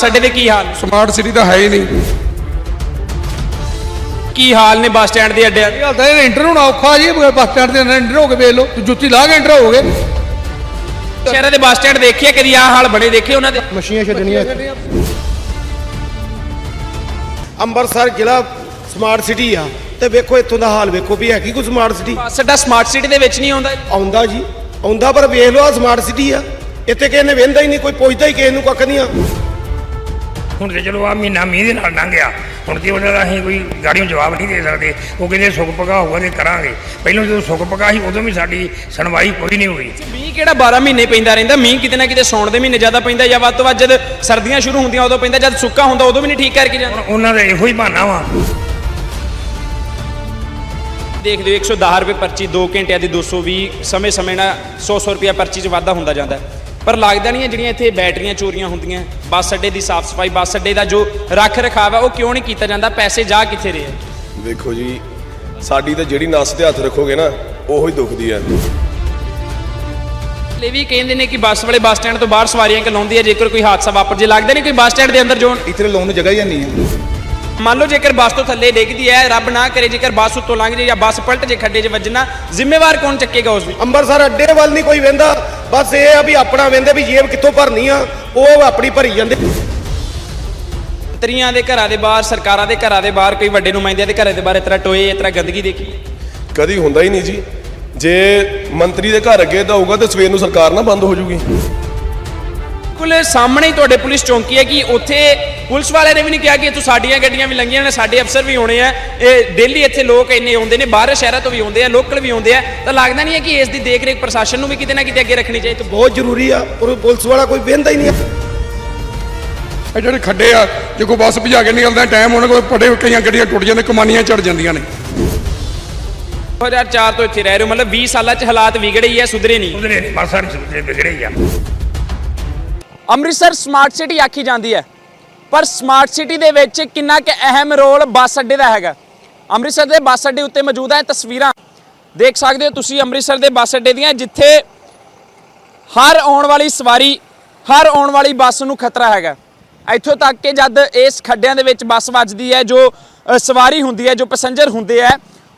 ਬੱਸ ਅੱਡੇ ਦੇ ਕੀ ਹਾਲ ਨੇ? ਸਮਾਰਟ ਸਿਟੀ ਤਾਂ ਹੈ ਹੀ ਨਹੀਂ। ਕੀ ਹਾਲ ਨੇ ਬੱਸ ਸਟੈਂਡ ਦੇ ਅੱਡਿਆਂ ਦੇ ਇਹ ਹਾਲ ਤਾਂ ਇਹ ਇੰਟਰ ਹੋਣਾ ਔਖਾ ਜੀ ਬੱਸ ਸਟੈਂਡ ਤੇ ਇੰਟਰ ਹੋ ਕੇ ਵੇਖ ਲਓ। ਤੇ ਜੁੱਤੀ ਲਾ ਕੇ ਇੰਟਰ ਹੋਗੇ ਸ਼ਹਿਰਾਂ ਦੇ ਬੱਸ ਸਟੈਂਡ ਦੇਖਿਆ ਕਦੀ ਆਹ ਹਾਲ ਬਣੇ ਦੇਖੇ ਉਹਨਾਂ ਦੇ? ਮਸ਼ੀਨਾਂ ਛੱਡਣੀਆਂ ਅੰਮ੍ਰਿਤਸਰ ਜ਼ਿਲ੍ਹਾ ਸਮਾਰਟ ਸਿਟੀ ਆ। ਤੇ ਵੇਖੋ ਇੱਥੋਂ ਦਾ ਹਾਲ ਵੇਖੋ ਵੀ ਹੈਗੀ ਕੋਈ ਸਮਾਰਟ ਸਿਟੀ ਬੱਸ ਅੱਡਾ ਸਮਾਰਟ ਸਿਟੀ ਦੇ ਵਿੱਚ ਨਹੀਂ ਆਉਂਦਾ ਆਉਂਦਾ ਜੀ। ਆਉਂਦਾ ਪਰ ਵੇਖ ਲਓ ਆ ਸਮਾਰਟ ਸਿਟੀ ਆ। ਇੱਥੇ ਕਿਸੇ ਨੇ ਵੇਂਦਾ ਹੀ ਨਹੀਂ ਕੋਈ ਪੁੱਛਦਾ ਹੀ ਕਿਸੇ ਨੂੰ ਕੱਖ ਨਹੀਂ ਆ। ਹੁਣ ਤੇ ਚਲੋ ਆ ਮਹੀਨਾ ਮੀਂਹ ਦੇ ਨਾਲ ਲੰਘ ਗਿਆ। ਹੁਣ ਤੇ ਉਹਨਾਂ ਦਾ ਅਸੀਂ ਕੋਈ ਗਾੜੀਆਂ ਜਵਾਬ ਨਹੀਂ ਦੇ ਸਕਦੇ। ਉਹ ਕਹਿੰਦੇ ਸੁੱਕ ਪਕਾ ਹੋਊਗਾ ਤੇ ਕਰਾਂਗੇ। ਪਹਿਲਾਂ ਜਦੋਂ ਸੁੱਕ ਪਕਾ ਸੀ ਉਦੋਂ ਵੀ ਸਾਡੀ ਸੁਣਵਾਈ ਕੋਈ ਨਹੀਂ ਹੋਈ। ਮੀਂਹ ਕਿਹੜਾ 12 ਮਹੀਨੇ ਪੈਂਦਾ ਰਹਿੰਦਾ? ਮੀਂਹ ਕਿਤੇ ਨਾ ਕਿਤੇ ਸੌਣ ਦੇ ਮਹੀਨੇ ਜ਼ਿਆਦਾ ਪੈਂਦਾ ਜਾਂ ਵੱਧ ਤੋਂ ਵੱਧ ਜਦ ਸਰਦੀਆਂ ਸ਼ੁਰੂ ਹੁੰਦੀਆਂ ਉਦੋਂ ਪੈਂਦਾ ਜਦ ਸੁੱਕਾ ਹੁੰਦਾ ਉਦੋਂ ਵੀ ਨਹੀਂ ਠੀਕ ਕਰਕੇ ਜਾਂਦਾ। ਉਹਨਾਂ ਦਾ ਇਹੋ ਹੀ ਬਹਾਨਾ ਵਾ। ਦੇਖ ਲਿਓ 110 ਰੁਪਏ ਪਰਚੀ 2 ਘੰਟਿਆਂ ਦੀ 220 ਸਮੇਂ ਸਮੇਂ ਨਾਲ 100 100 ਰੁਪਏ ਪਰਚੀ 'ਚ ਵਾਧਾ ਹੁੰਦਾ ਜਾਂਦਾ। ਹੈ। ਪਰ ਲੱਗਦਾ ਨਹੀਂ ਹੈ ਜਿਹੜੀਆਂ ਇੱਥੇ ਬੈਟਰੀਆਂ ਚੋਰੀਆਂ ਹੁੰਦੀਆਂ ਬੱਸ ਅੱਡੇ ਦੀ ਸਾਫ਼ ਸਫ਼ਾਈ ਬੱਸ ਅੱਡੇ ਦਾ ਜੋ ਰੱਖ ਰਖਾਵ ਹੈ ਉਹ ਕਿਉਂ ਨਹੀਂ ਕੀਤਾ ਜਾਂਦਾ? ਪੈਸੇ ਜਾ ਕਿੱਥੇ ਰਹੇ ਆ? ਵੇਖੋ ਜੀ ਸਾਡੀ ਤਾਂ ਜਿਹੜੀ ਨਸ ਤੇ ਹੱਥ ਰੱਖੋਗੇ ਨਾ ਉਹੋ ਹੀ ਦੁਖਦੀ ਹੈ। ਇਹ ਵੀ ਕਹਿੰਦੇ ਨੇ ਕਿ ਬੱਸ ਵਾਲੇ ਬੱਸ ਸਟੈਂਡ ਤੋਂ ਬਾਹਰ ਸਵਾਰੀਆਂ ਲਾਉਂਦੀ ਹੈ ਜੇਕਰ ਕੋਈ ਹਾਦਸਾ ਵਾਪਰ ਜੇ ਲੱਗਦਾ ਨਹੀਂ ਕੋਈ ਬੱਸ ਸਟੈਂਡ ਦੇ ਅੰਦਰ ਜੋ ਇੱਥੇ ਲਾਉਣ ਨੂੰ ਜਗ੍ਹਾ ਹੀ ਨਹੀਂ ਹੈ। ਮੰਨ ਲਓ ਜੇਕਰ ਬੱਸ ਤੋਂ ਥੱਲੇ ਡਿੱਗਦੀ ਹੈ ਰੱਬ ਨਾ ਕਰੇ ਜੇਕਰ ਬੱਸ ਉੱਤੋਂ ਲੰਘ ਜੇ ਜਾਂ ਬੱਸ ਪਲਟ ਜੇ ਖੱਡੇ 'ਚ ਵੱਜਣਾ ਜ਼ਿੰਮੇਵਾਰ ਕੌਣ ਚੱਕੇਗਾ ਉਸ ਦੀ ਅੰਮ੍ਰਿਤਸਰ ਅੱਡੇ ਵੱਲ ਨਹੀਂ ਕੋਈ ਵੇਂਦਾ ਬਸ ਇਹ ਆ ਵੀ ਆਪਣਾ ਵੇਂਦੇ ਵੀ ਜੇਬ ਕਿੱਥੋਂ ਭਰਨੀ ਆ ਉਹ ਆਪਣੀ ਭਰੀ ਜਾਂਦੇ। ਤਰੀਆਂ ਦੇ ਘਰਾਂ ਦੇ ਬਾਹਰ ਸਰਕਾਰਾਂ ਦੇ ਘਰਾਂ ਦੇ ਬਾਹਰ ਕੋਈ ਵੱਡੇ ਨੁਮਾਇੰਦਿਆਂ ਦੇ ਘਰਾਂ ਦੇ ਬਾਹਰ ਇਸ ਤਰ੍ਹਾਂ ਟੋਏ ਇਸ ਤਰ੍ਹਾਂ ਗੰਦਗੀ ਦੇਖੀ। ਕਦੀ ਹੁੰਦਾ ਹੀ ਨਹੀਂ ਜੀ। ਜੇ ਮੰਤਰੀ ਦੇ ਘਰ ਅੱਗੇ ਤਾਂ ਹੋਊਗਾ ਤਾਂ ਸਵੇਰ ਨੂੰ ਸਰਕਾਰ ਨਾ ਬੰਦ ਹੋ ਜੂਗੀ। ਬਿਲਕੁਲ ਸਾਹਮਣੇ ਹੀ ਤੁਹਾਡੇ ਪੁਲਿਸ ਚੌਂਕੀ ਹੈ ਕਿ ਉੱਥੇ ਪੁਲਿਸ ਵਾਲਿਆਂ ਨੇ ਵੀ ਨਹੀਂ ਕਿਹਾ ਕਿ ਇੱਥੋਂ ਸਾਡੀਆਂ ਗੱਡੀਆਂ ਵੀ ਲੰਘੀਆਂ ਨੇ ਸਾਡੇ ਅਫਸਰ ਵੀ ਆਉਣੇ ਆ। ਇਹ ਡੇਲੀ ਇੱਥੇ ਲੋਕ ਇੰਨੇ ਆਉਂਦੇ ਨੇ ਬਾਹਰ ਸ਼ਹਿਰਾਂ ਤੋਂ ਵੀ ਆਉਂਦੇ ਆ ਲੋਕਲ ਵੀ ਆਉਂਦੇ ਆ। ਤਾਂ ਲੱਗਦਾ ਨਹੀਂ ਹੈ ਕਿ ਇਸ ਦੀ ਦੇਖ ਰੇਖ ਪ੍ਰਸ਼ਾਸਨ ਨੂੰ ਵੀ ਕਿਤੇ ਨਾ ਕਿਤੇ ਅੱਗੇ ਰੱਖਣੀ ਚਾਹੀਦੀ। ਬਹੁਤ ਜ਼ਰੂਰੀ ਆ ਪਰ ਪੁਲਿਸ ਵਾਲਾ ਕੋਈ ਵੇਂਦਾ ਹੀ ਨਹੀਂ ਆ ਇਹ ਜਿਹੜੇ ਖੱਡੇ ਆ ਜੇ ਕੋਈ ਬੱਸ ਭਜਾ ਕੇ ਨਿਕਲਦਾ ਟਾਈਮ ਉਹਨਾਂ ਕੋਲ ਪੜੇ ਕਈਆਂ ਗੱਡੀਆਂ ਟੁੱਟ ਜਾਂਦੇ ਕਮਾਨੀਆਂ ਚੜ ਜਾਂਦੀਆਂ ਨੇ। 2004 ਤੋਂ ਇੱਥੇ ਰਹਿ ਰਹੇ ਹੋ ਮਤਲਬ 20 ਸਾਲਾਂ 'ਚ ਹਾਲਾਤ ਵਿਗੜੇ ਹੀ ਆ ਸੁਧਰੇ ਨਹੀਂ। ਉਧਰੇ ਨਹੀਂ ਸਾਰੀ ਸੁਧਰੇ ਵਿਗੜੇ ਹੀ ਆ। ਅੰਮ੍ਰਿਤਸਰ ਸਮਾਰਟ ਸਿਟੀ ਆਖੀ ਜਾਂਦੀ ਹੈ। ਪਰ ਸਮਾਰਟ ਸਿਟੀ ਦੇ ਵਿੱਚ ਕਿੰਨਾ ਕੁ ਅਹਿਮ ਰੋਲ ਬੱਸ ਅੱਡੇ ਦਾ ਹੈਗਾ। ਅੰਮ੍ਰਿਤਸਰ ਦੇ ਬੱਸ ਅੱਡੇ ਉੱਤੇ ਮੌਜੂਦ ਹੈ ਤਸਵੀਰਾਂ। ਦੇਖ ਸਕਦੇ ਹੋ ਤੁਸੀਂ ਅੰਮ੍ਰਿਤਸਰ ਦੇ ਬੱਸ ਅੱਡੇ ਦੀਆਂ, ਜਿੱਥੇ ਹਰ ਆਉਣ ਵਾਲੀ ਸਵਾਰੀ, ਹਰ ਆਉਣ ਵਾਲੀ ਬੱਸ ਨੂੰ ਖਤਰਾ ਹੈਗਾ। ਇੱਥੋਂ ਤੱਕ ਕਿ ਜਦ ਇਸ ਖੱਡਿਆਂ ਦੇ ਵਿੱਚ ਬੱਸ ਵੱਜਦੀ ਹੈ, ਜੋ ਸਵਾਰੀ ਹੁੰਦੀ ਹੈ, ਜੋ ਪੈਸੇਂਜਰ ਹੁੰਦੇ ਆ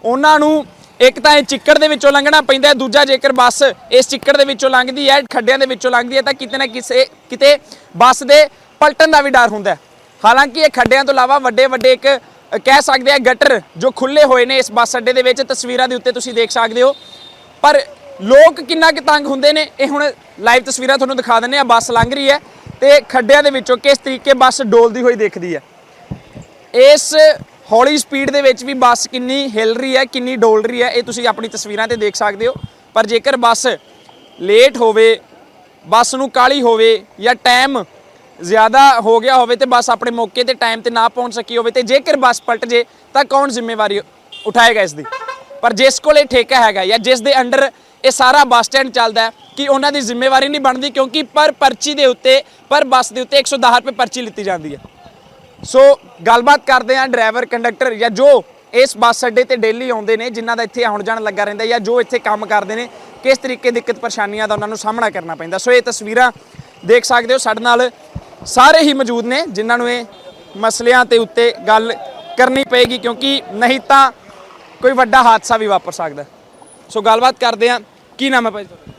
ਉਹਨਾਂ ਨੂੰ ਇੱਕ ਤਾਂ ਇਹ ਚਿੱਕੜ ਦੇ ਵਿੱਚੋਂ ਲੰਘਣਾ ਪੈਂਦਾ ਦੂਜਾ ਜੇਕਰ ਬੱਸ ਇਸ ਚਿੱਕੜ ਦੇ ਵਿੱਚੋਂ ਲੰਘਦੀ ਹੈ, ਖੱਡਿਆਂ ਦੇ ਵਿੱਚੋਂ ਲੰਘਦੀ ਹੈ, ਤਾਂ ਕਿਤੇ ਨਾ ਕਿਸੇ ਕਿਤੇ ਬੱਸ ਦੇ ਪਲਟਣ ਦਾ ਵੀ ਡਰ ਹੁੰਦਾ ਹਾਲਾਂਕਿ ਇਹ ਖੱਡਿਆਂ ਤੋਂ ਇਲਾਵਾ ਵੱਡੇ ਵੱਡੇ ਇੱਕ ਕਹਿ ਸਕਦੇ ਆ ਗਟਰ ਜੋ ਖੁੱਲੇ ਹੋਏ ਨੇ ਇਸ ਬੱਸ ਅੱਡੇ ਦੇ ਵਿੱਚ, ਤਸਵੀਰਾਂ ਦੇ ਉੱਤੇ ਤੁਸੀਂ ਦੇਖ ਸਕਦੇ ਹੋ। ਪਰ ਲੋਕ ਕਿੰਨਾ ਕੁ ਤੰਗ ਹੁੰਦੇ ਨੇ, ਇਹ ਹੁਣ ਲਾਈਵ ਤਸਵੀਰਾਂ ਤੁਹਾਨੂੰ ਦਿਖਾ ਦਿੰਨੇ ਆ ਬੱਸ ਲੰਘ ਰਹੀ ਹੈ ਤੇ ਖੱਡਿਆਂ ਦੇ ਵਿੱਚੋਂ ਕਿਸ ਤਰੀਕੇ ਬੱਸ ਡੋਲਦੀ ਹੋਈ ਦਿਖਦੀ ਹੈ। ਇਸ ਹੌਲੀ ਸਪੀਡ ਦੇ ਵਿੱਚ ਵੀ ਬੱਸ ਕਿੰਨੀ ਹਿਲ ਰਹੀ ਹੈ, ਕਿੰਨੀ ਡੋਲ ਰਹੀ ਹੈ, ਇਹ ਤੁਸੀਂ ਆਪਣੀ ਤਸਵੀਰਾਂ ਤੇ ਦੇਖ ਸਕਦੇ ਹੋ। ਪਰ ਜੇਕਰ ਬੱਸ ਲੇਟ ਹੋਵੇ, ਬੱਸ ਨੂੰ ਕਾਲੀ ਹੋਵੇ ਜਾਂ ਟਾਈਮ ਜ਼ਿਆਦਾ ਹੋ ਗਿਆ ਹੋਵੇ ਤੇ ਬੱਸ ਆਪਣੇ ਮੌਕੇ ਤੇ ਟਾਈਮ ਤੇ ਨਾ ਪਹੁੰਚ ਸਕੀ ਹੋਵੇ ਤੇ ਜੇਕਰ ਬੱਸ ਪਲਟ ਜੇ, ਤਾਂ ਕੌਣ ਜ਼ਿੰਮੇਵਾਰੀ ਉਠਾਏਗਾ ਇਸ ਦੀ? ਪਰ ਜਿਸ ਕੋਲ ਇਹ ਠੇਕਾ ਹੈਗਾ ਜਾਂ ਜਿਸ ਦੇ ਅੰਡਰ ਇਹ ਸਾਰਾ ਬੱਸ ਸਟੈਂਡ ਚੱਲਦਾ ਕਿ ਉਹਨਾਂ ਦੀ ਜ਼ਿੰਮੇਵਾਰੀ ਨਹੀਂ ਬਣਦੀ? ਕਿਉਂਕਿ ਪਰ ਪਰਚੀ ਦੇ ਉੱਤੇ, ਪਰ ਬੱਸ ਦੇ ਉੱਤੇ 110 ਰੁਪਏ ਪਰਚੀ ਲਿੱਤੀ ਜਾਂਦੀ ਹੈ। ਸੋ ਗੱਲਬਾਤ ਕਰਦੇ ਹਾਂ ਡਰਾਈਵਰ, ਕੰਡਕਟਰ ਜਾਂ ਜੋ ਇਸ ਬੱਸ ਅੱਡੇ ਤੇ ਡੇਲੀ ਆਉਂਦੇ ਨੇ, ਜਿਨ੍ਹਾਂ ਦਾ ਇੱਥੇ ਆਉਣ ਜਾਣ ਲੱਗਾ ਰਹਿੰਦਾ ਜਾਂ ਜੋ ਇੱਥੇ ਕੰਮ ਕਰਦੇ ਨੇ, ਕਿਸ ਤਰੀਕੇ ਦਿੱਕਤ ਪਰੇਸ਼ਾਨੀਆਂ ਦਾ ਉਹਨਾਂ ਨੂੰ ਸਾਹਮਣਾ ਕਰਨਾ ਪੈਂਦਾ। ਸੋ ਇਹ ਤਸਵੀਰਾਂ ਦੇਖ ਸਕਦੇ ਹੋ, ਸਾਡੇ ਨਾਲ ਸਾਰੇ ਹੀ ਮੌਜੂਦ ਨੇ, ਜਿਨ੍ਹਾਂ ਨੂੰ ਇਹ ਮਸਲਿਆਂ ਤੇ ਉੱਤੇ ਗੱਲ ਕਰਨੀ ਪਏਗੀ, ਕਿਉਂਕਿ ਨਹੀਂ ਤਾਂ ਕੋਈ ਵੱਡਾ ਹਾਦਸਾ ਵੀ ਵਾਪਰ ਸਕਦਾ। ਸੋ ਗੱਲਬਾਤ ਕਰਦੇ ਹਾਂ, ਕੀ ਨਾਮ ਹੈ ਭਾਈ ਤੁਹਾਡਾ?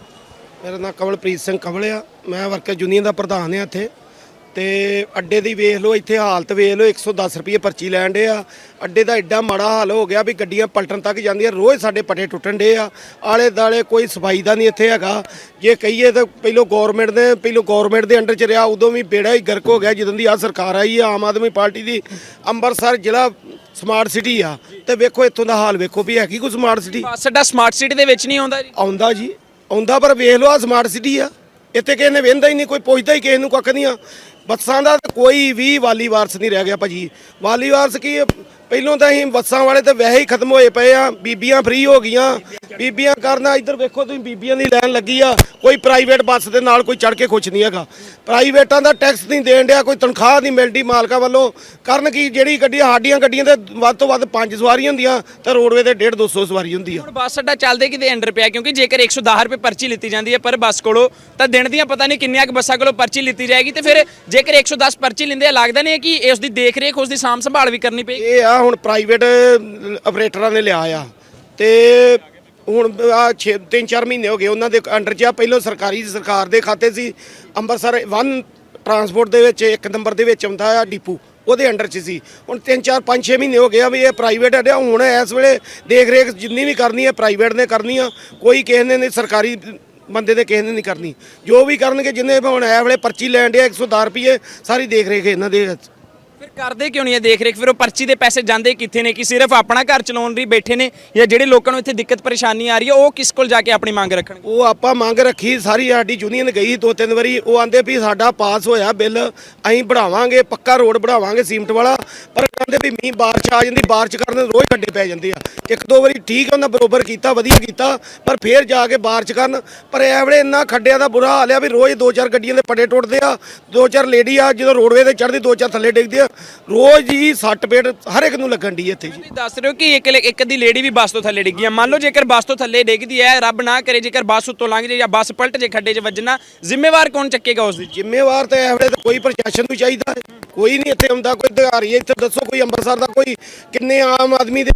ਮੇਰਾ ਨਾਮ ਕਮਲਪ੍ਰੀਤ ਸਿੰਘ ਕਮਲ ਆ ਮੈਂ ਵਰਕਰ ਯੂਨੀਅਨ ਦਾ ਪ੍ਰਧਾਨ ਆ ਇੱਥੇ। ਤੇ ਅੱਡੇ ਦੀ ਵੇਖ ਲਓ ਇੱਥੇ ਹਾਲਤ ਵੇਖ ਲਓ 110 ਰੁਪਏ ਪਰਚੀ ਲੈਣ ਡੇ ਆ। ਅੱਡੇ ਦਾ ਐਡਾ ਮਾੜਾ ਹਾਲ ਹੋ ਗਿਆ ਵੀ ਗੱਡੀਆਂ ਪਲਟਣ ਤੱਕ ਜਾਂਦੀਆਂ ਰੋਜ਼ ਸਾਡੇ ਪੱਟੇ ਟੁੱਟਣ ਡੇ ਆ। ਆਲੇ ਦਾਲੇ ਕੋਈ ਸਫ਼ਾਈ ਦਾ ਨਹੀਂ ਇੱਥੇ ਹੈਗਾ। ਜੇ ਕਹੀਏ ਤਾਂ ਪਹਿਲੋਂ ਗਵਰਨਮੈਂਟ ਦੇ ਪਹਿਲੋਂ ਗਵਰਨਮੈਂਟ ਦੇ ਅੰਡਰ ਚ ਰਿਹਾ ਉਦੋਂ ਵੀ ਬੇੜਾ ਹੀ ਗਰਕ ਹੋ ਗਿਆ ਜਦੋਂ ਦੀ ਆ ਸਰਕਾਰ ਆਈ ਆ ਆਮ ਆਦਮੀ ਪਾਰਟੀ ਦੀ। ਅੰਮ੍ਰਿਤਸਰ ਜ਼ਿਲ੍ਹਾ ਸਮਾਰਟ ਸਿਟੀ ਆ। ਤੇ ਵੇਖੋ ਇੱਥੋਂ ਦਾ ਹਾਲ ਵੇਖੋ ਵੀ ਹੈਗੀ ਕੋਈ ਸਮਾਰਟ ਸਿਟੀ ਬੱਸ ਅੱਡਾ ਸਮਾਰਟ ਸਿਟੀ ਦੇ ਵਿੱਚ ਨਹੀਂ ਆਉਂਦਾ ਜੀ। ਆਉਂਦਾ ਜੀ। ਆਉਂਦਾ ਪਰ ਵੇਖ ਲਓ ਆ ਸਮਾਰਟ ਸਿਟੀ ਆ। ਇੱਥੇ ਕਿਸੇ ਨੇ ਵੇਂਦਾ ਹੀ ਨਹੀਂ ਕੋਈ ਪੁੱਛਦਾ ਹੀ ਕਿਸੇ ਨੂੰ ਕੱਖ ਨਹੀਂ ਆ। ਬੱਸਾਂ ਦਾ ਕੋਈ ਵੀ ਵਾਲੀ ਵਾਰਸ ਨਹੀਂ ਰਹਿ ਗਿਆ ਭਾਜੀ। ਵਾਲੀ ਵਾਰਸ ਕੀ ਪਹਿਲੋਂ ਤਾਂ ਅਸੀਂ ਬੱਸਾਂ ਵਾਲੇ ਤੇ ਵੈਸੇ ਹੀ ਖਤਮ ਹੋਏ ਪਏ ਆ ਬੀਬੀਆਂ ਫ੍ਰੀ ਹੋ ਗਈਆਂ। ਬੀਬੀਆਂ ਕਰਨਾ ਇੱਧਰ ਵੇਖੋ ਤੁਸੀਂ ਬੀਬੀਆਂ ਦੀ ਲਾਈਨ ਲੱਗੀ ਆ। ਕੋਈ ਪ੍ਰਾਈਵੇਟ ਬੱਸ ਦੇ ਨਾਲ ਕੋਈ ਚੜ ਕੇ ਖੁਸ਼ ਨਹੀਂ ਹੈਗਾ। ਪ੍ਰਾਈਵੇਟਾਂ ਦਾ ਟੈਕਸ ਨਹੀਂ ਦੇਣ ਡਿਆ ਕੋਈ ਤਨਖਾਹ ਨਹੀਂ ਮਿਲਦੀ ਮਾਲਕਾਂ ਵੱਲੋਂ। ਕਰਨ ਕੀ ਜਿਹੜੀ ਗੱਡੀਆਂ ਸਾਡੀਆਂ ਗੱਡੀਆਂ ਤੇ ਵੱਧ ਤੋਂ ਵੱਧ ਪੰਜ ਸਵਾਰੀਆਂ ਹੁੰਦੀਆਂ ਤੇ ਰੋਡਵੇ ਤੇ 1.5 200 ਸਵਾਰੀ ਹੁੰਦੀ ਆ। ਹੁਣ ਬੱਸ ਅੱਡਾ ਚੱਲਦੇ ਕਿਤੇ ਅੰਡਰ ਪਿਆ ਕਿਉਂਕਿ ਜੇਕਰ 110 ਰੁਪਏ ਪਰਚੀ ਲਿੱਤੀ ਜਾਂਦੀ ਹੈ ਪਰ ਬੱਸ ਕੋਲੋਂ ਤਾਂ ਦਿਨ ਦੀਆਂ ਪਤਾ ਨਹੀਂ ਕਿੰਨੀਆਂ ਕੁ ਬੱਸਾਂ ਕੋਲੋਂ ਪਰਚੀ ਲਿੱਤੀ ਜਾਏਗੀ। ਤੇ ਫਿਰ ਜੇਕਰ 110 ਪਰਚੀ ਲਿੰਦੇ ਆ ਲੱਗਦਾ ਨਹੀਂ ਹੈ ਕਿ ਇਸ ਦੀ ਦੇਖ ਰੇਖ ਉਸ ਦੀ ਸਾਂਭ ਸੰਭਾਲ ਵੀ ਕਰਨੀ ਪਏਗੀ। ਇਹ ਆ ਹੁਣ ਪ੍ਰਾਈਵੇਟ ਆਪਰੇਟਰਾਂ ਨੇ ਲਿਆ ਆ। ਤੇ ਹੁਣ, ਆ 6 3-4 ਮਹੀਨੇ ਹੋ ਗਏ, ਉਹਨਾਂ ਦੇ ਅੰਡਰ 'ਚ ਆ। ਪਹਿਲਾਂ ਸਰਕਾਰੀ ਸਰਕਾਰ ਦੇ ਖਾਤੇ ਸੀ। ਅੰਮ੍ਰਿਤਸਰ ਵਨ ਟਰਾਂਸਪੋਰਟ ਦੇ ਵਿੱਚ, ਇੱਕ ਨੰਬਰ ਦੇ ਵਿੱਚ ਆਉਂਦਾ ਆ ਡੀਪੂ। ਉਹਦੇ ਅੰਡਰ 'ਚ ਸੀ। ਹੁਣ 3-4 5-6 ਮਹੀਨੇ ਹੋ ਗਏ ਆ ਵੀ ਇਹ ਪ੍ਰਾਈਵੇਟ ਹੈ ਹੁਣ ਇਸ ਵੇਲੇ ਦੇਖ ਰੇਖ ਜਿੰਨੀ ਵੀ ਕਰਨੀ ਹੈ ਪ੍ਰਾਈਵੇਟ ਨੇ ਕਰਨੀ ਆ। ਕੋਈ ਕਿਸੇ ਨੇ ਨਹੀਂ, ਸਰਕਾਰੀ ਬੰਦੇ ਦੇ ਕਿਸੇ ਨੇ ਨਹੀਂ ਕਰਨੀ। ਜੋ ਵੀ ਕਰਨਗੇ, ਜਿੰਨੇ ਹੁਣ ਇਹ ਵੇਲੇ ਪਰਚੀ ਲੈਣ ਦੇ 110 ਰੁਪਏ, ਸਾਰੀ ਦੇਖ ਰੇਖ ਇਹਨਾਂ ਦੇ ਫਿਰ ਕਰਦੇ ਕਿਉਂ ਨਹੀਂ ਇਹ ਦੇਖ ਰੇਖ ਫਿਰ ਉਹ ਪਰਚੀ ਦੇ ਪੈਸੇ ਜਾਂਦੇ ਕਿੱਥੇ ਨੇ? ਕਿ ਸਿਰਫ ਆਪਣਾ ਘਰ ਚਲਾਉਣ ਲਈ ਬੈਠੇ ਨੇ ਜਾਂ ਜਿਹੜੇ ਲੋਕਾਂ ਨੂੰ ਇੱਥੇ ਦਿੱਕਤ ਪਰੇਸ਼ਾਨੀ ਆ ਰਹੀ ਹੈ ਉਹ ਕਿਸ ਕੋਲ ਜਾ ਕੇ ਆਪਣੀ ਮੰਗ ਰੱਖਣਗੇ? ਉਹ ਆਪਾਂ ਮੰਗ ਰੱਖੀ, ਸਾਰੀ ਸਾਡੀ ਯੂਨੀਅਨ ਗਈ ਦੋ ਤਿੰਨ ਵਾਰੀ, ਉਹ ਆਂਦੇ ਵੀ ਸਾਡਾ ਪਾਸ ਹੋਇਆ ਬਿੱਲ, ਅਸੀਂ ਬਣਾਵਾਂਗੇ, ਪੱਕਾ ਰੋਡ ਬਣਾਵਾਂਗੇ, ਸੀਮਟ ਵਾਲਾ, ਪਰ ਕਹਿੰਦੇ ਵੀ ਮੀਂਹ ਬਾਰਿਸ਼ ਆ ਜਾਂਦੀ, ਬਾਰਿਸ਼ ਕਰਨ ਰੋਜ਼ ਖੱਡੇ ਪੈ ਜਾਂਦੇ ਆ। ਇੱਕ ਦੋ ਵਾਰੀ ਠੀਕ ਉਹਨਾਂ ਬਰੋਬਰ ਕੀਤਾ, ਵਧੀਆ ਕੀਤਾ, ਪਰ ਫੇਰ ਜਾ ਕੇ ਬਾਰਿਸ਼ ਕਰਨ, ਪਰ ਇਹ ਵੇਲੇ ਇੰਨਾ ਖੱਡਿਆਂ ਦਾ ਬੁਰਾ ਹਾਲ ਆ ਵੀ ਰੋਜ਼ ਦੋ ਚਾਰ ਗੱਡੀਆਂ ਦੇ ਪੱਡੇ ਟੁੱਟਦੇ ਆ ਦੋ ਚਾਰ ਲੇਡੀ ਆ, ਜਦੋਂ ਰੋਡਵੇ ਤੇ ਚੜ੍ਹਦੀ ਦੋ ਚਾਰ ਥੱਲੇ ਡਿੱਗਦੇ ਆ ਰੋਜ਼ ਹੀ ਸੱਟ ਪੇਟ ਹਰ ਇੱਕ ਨੂੰ ਲੱਗਣ ਦੀ ਇੱਥੇ ਜੀ। ਤੁਸੀਂ ਦੱਸ ਰਹੇ ਹੋ ਕਿ ਇੱਕ ਇੱਕ ਦੀ ਲੇਡੀ ਵੀ ਬੱਸ ਤੋਂ ਥੱਲੇ ਡਿੱਗੀ ਹੈ ਮੰਨ ਲਓ ਜੇਕਰ ਬੱਸ ਤੋਂ ਥੱਲੇ ਡਿੱਗਦੀ ਹੈ ਰੱਬ ਨਾ ਕਰੇ ਜੇਕਰ ਬੱਸ ਉੱਤੋਂ ਲੰਘ ਜੇ ਜਾਂ ਬੱਸ ਪਲਟ ਜੇ ਖੱਡੇ 'ਚ ਵੱਜਣਾ ਜ਼ਿੰਮੇਵਾਰ ਕੌਣ ਚੱਕੇਗਾ ਉਸ ਦੀ? ਜ਼ਿੰਮੇਵਾਰ ਤਾਂ ਇਹ ਵੇਲੇ ਤਾਂ ਕੋਈ ਪ੍ਰਸ਼ਾਸਨ ਨੂੰ ਚਾਹੀਦਾ। ਹੈ ਕੋਈ ਨਹੀਂ ਇੱਥੇ ਆਉਂਦਾ ਕੋਈ ਅਧਿਕਾਰੀ ਇੱਥੇ ਦੱਸੋ ਕੋਈ ਅੰਮ੍ਰਿਤਸਰ ਦਾ ਕੋਈ ਕਿੰਨੇ ਆਮ ਆਦਮੀ ਦੇ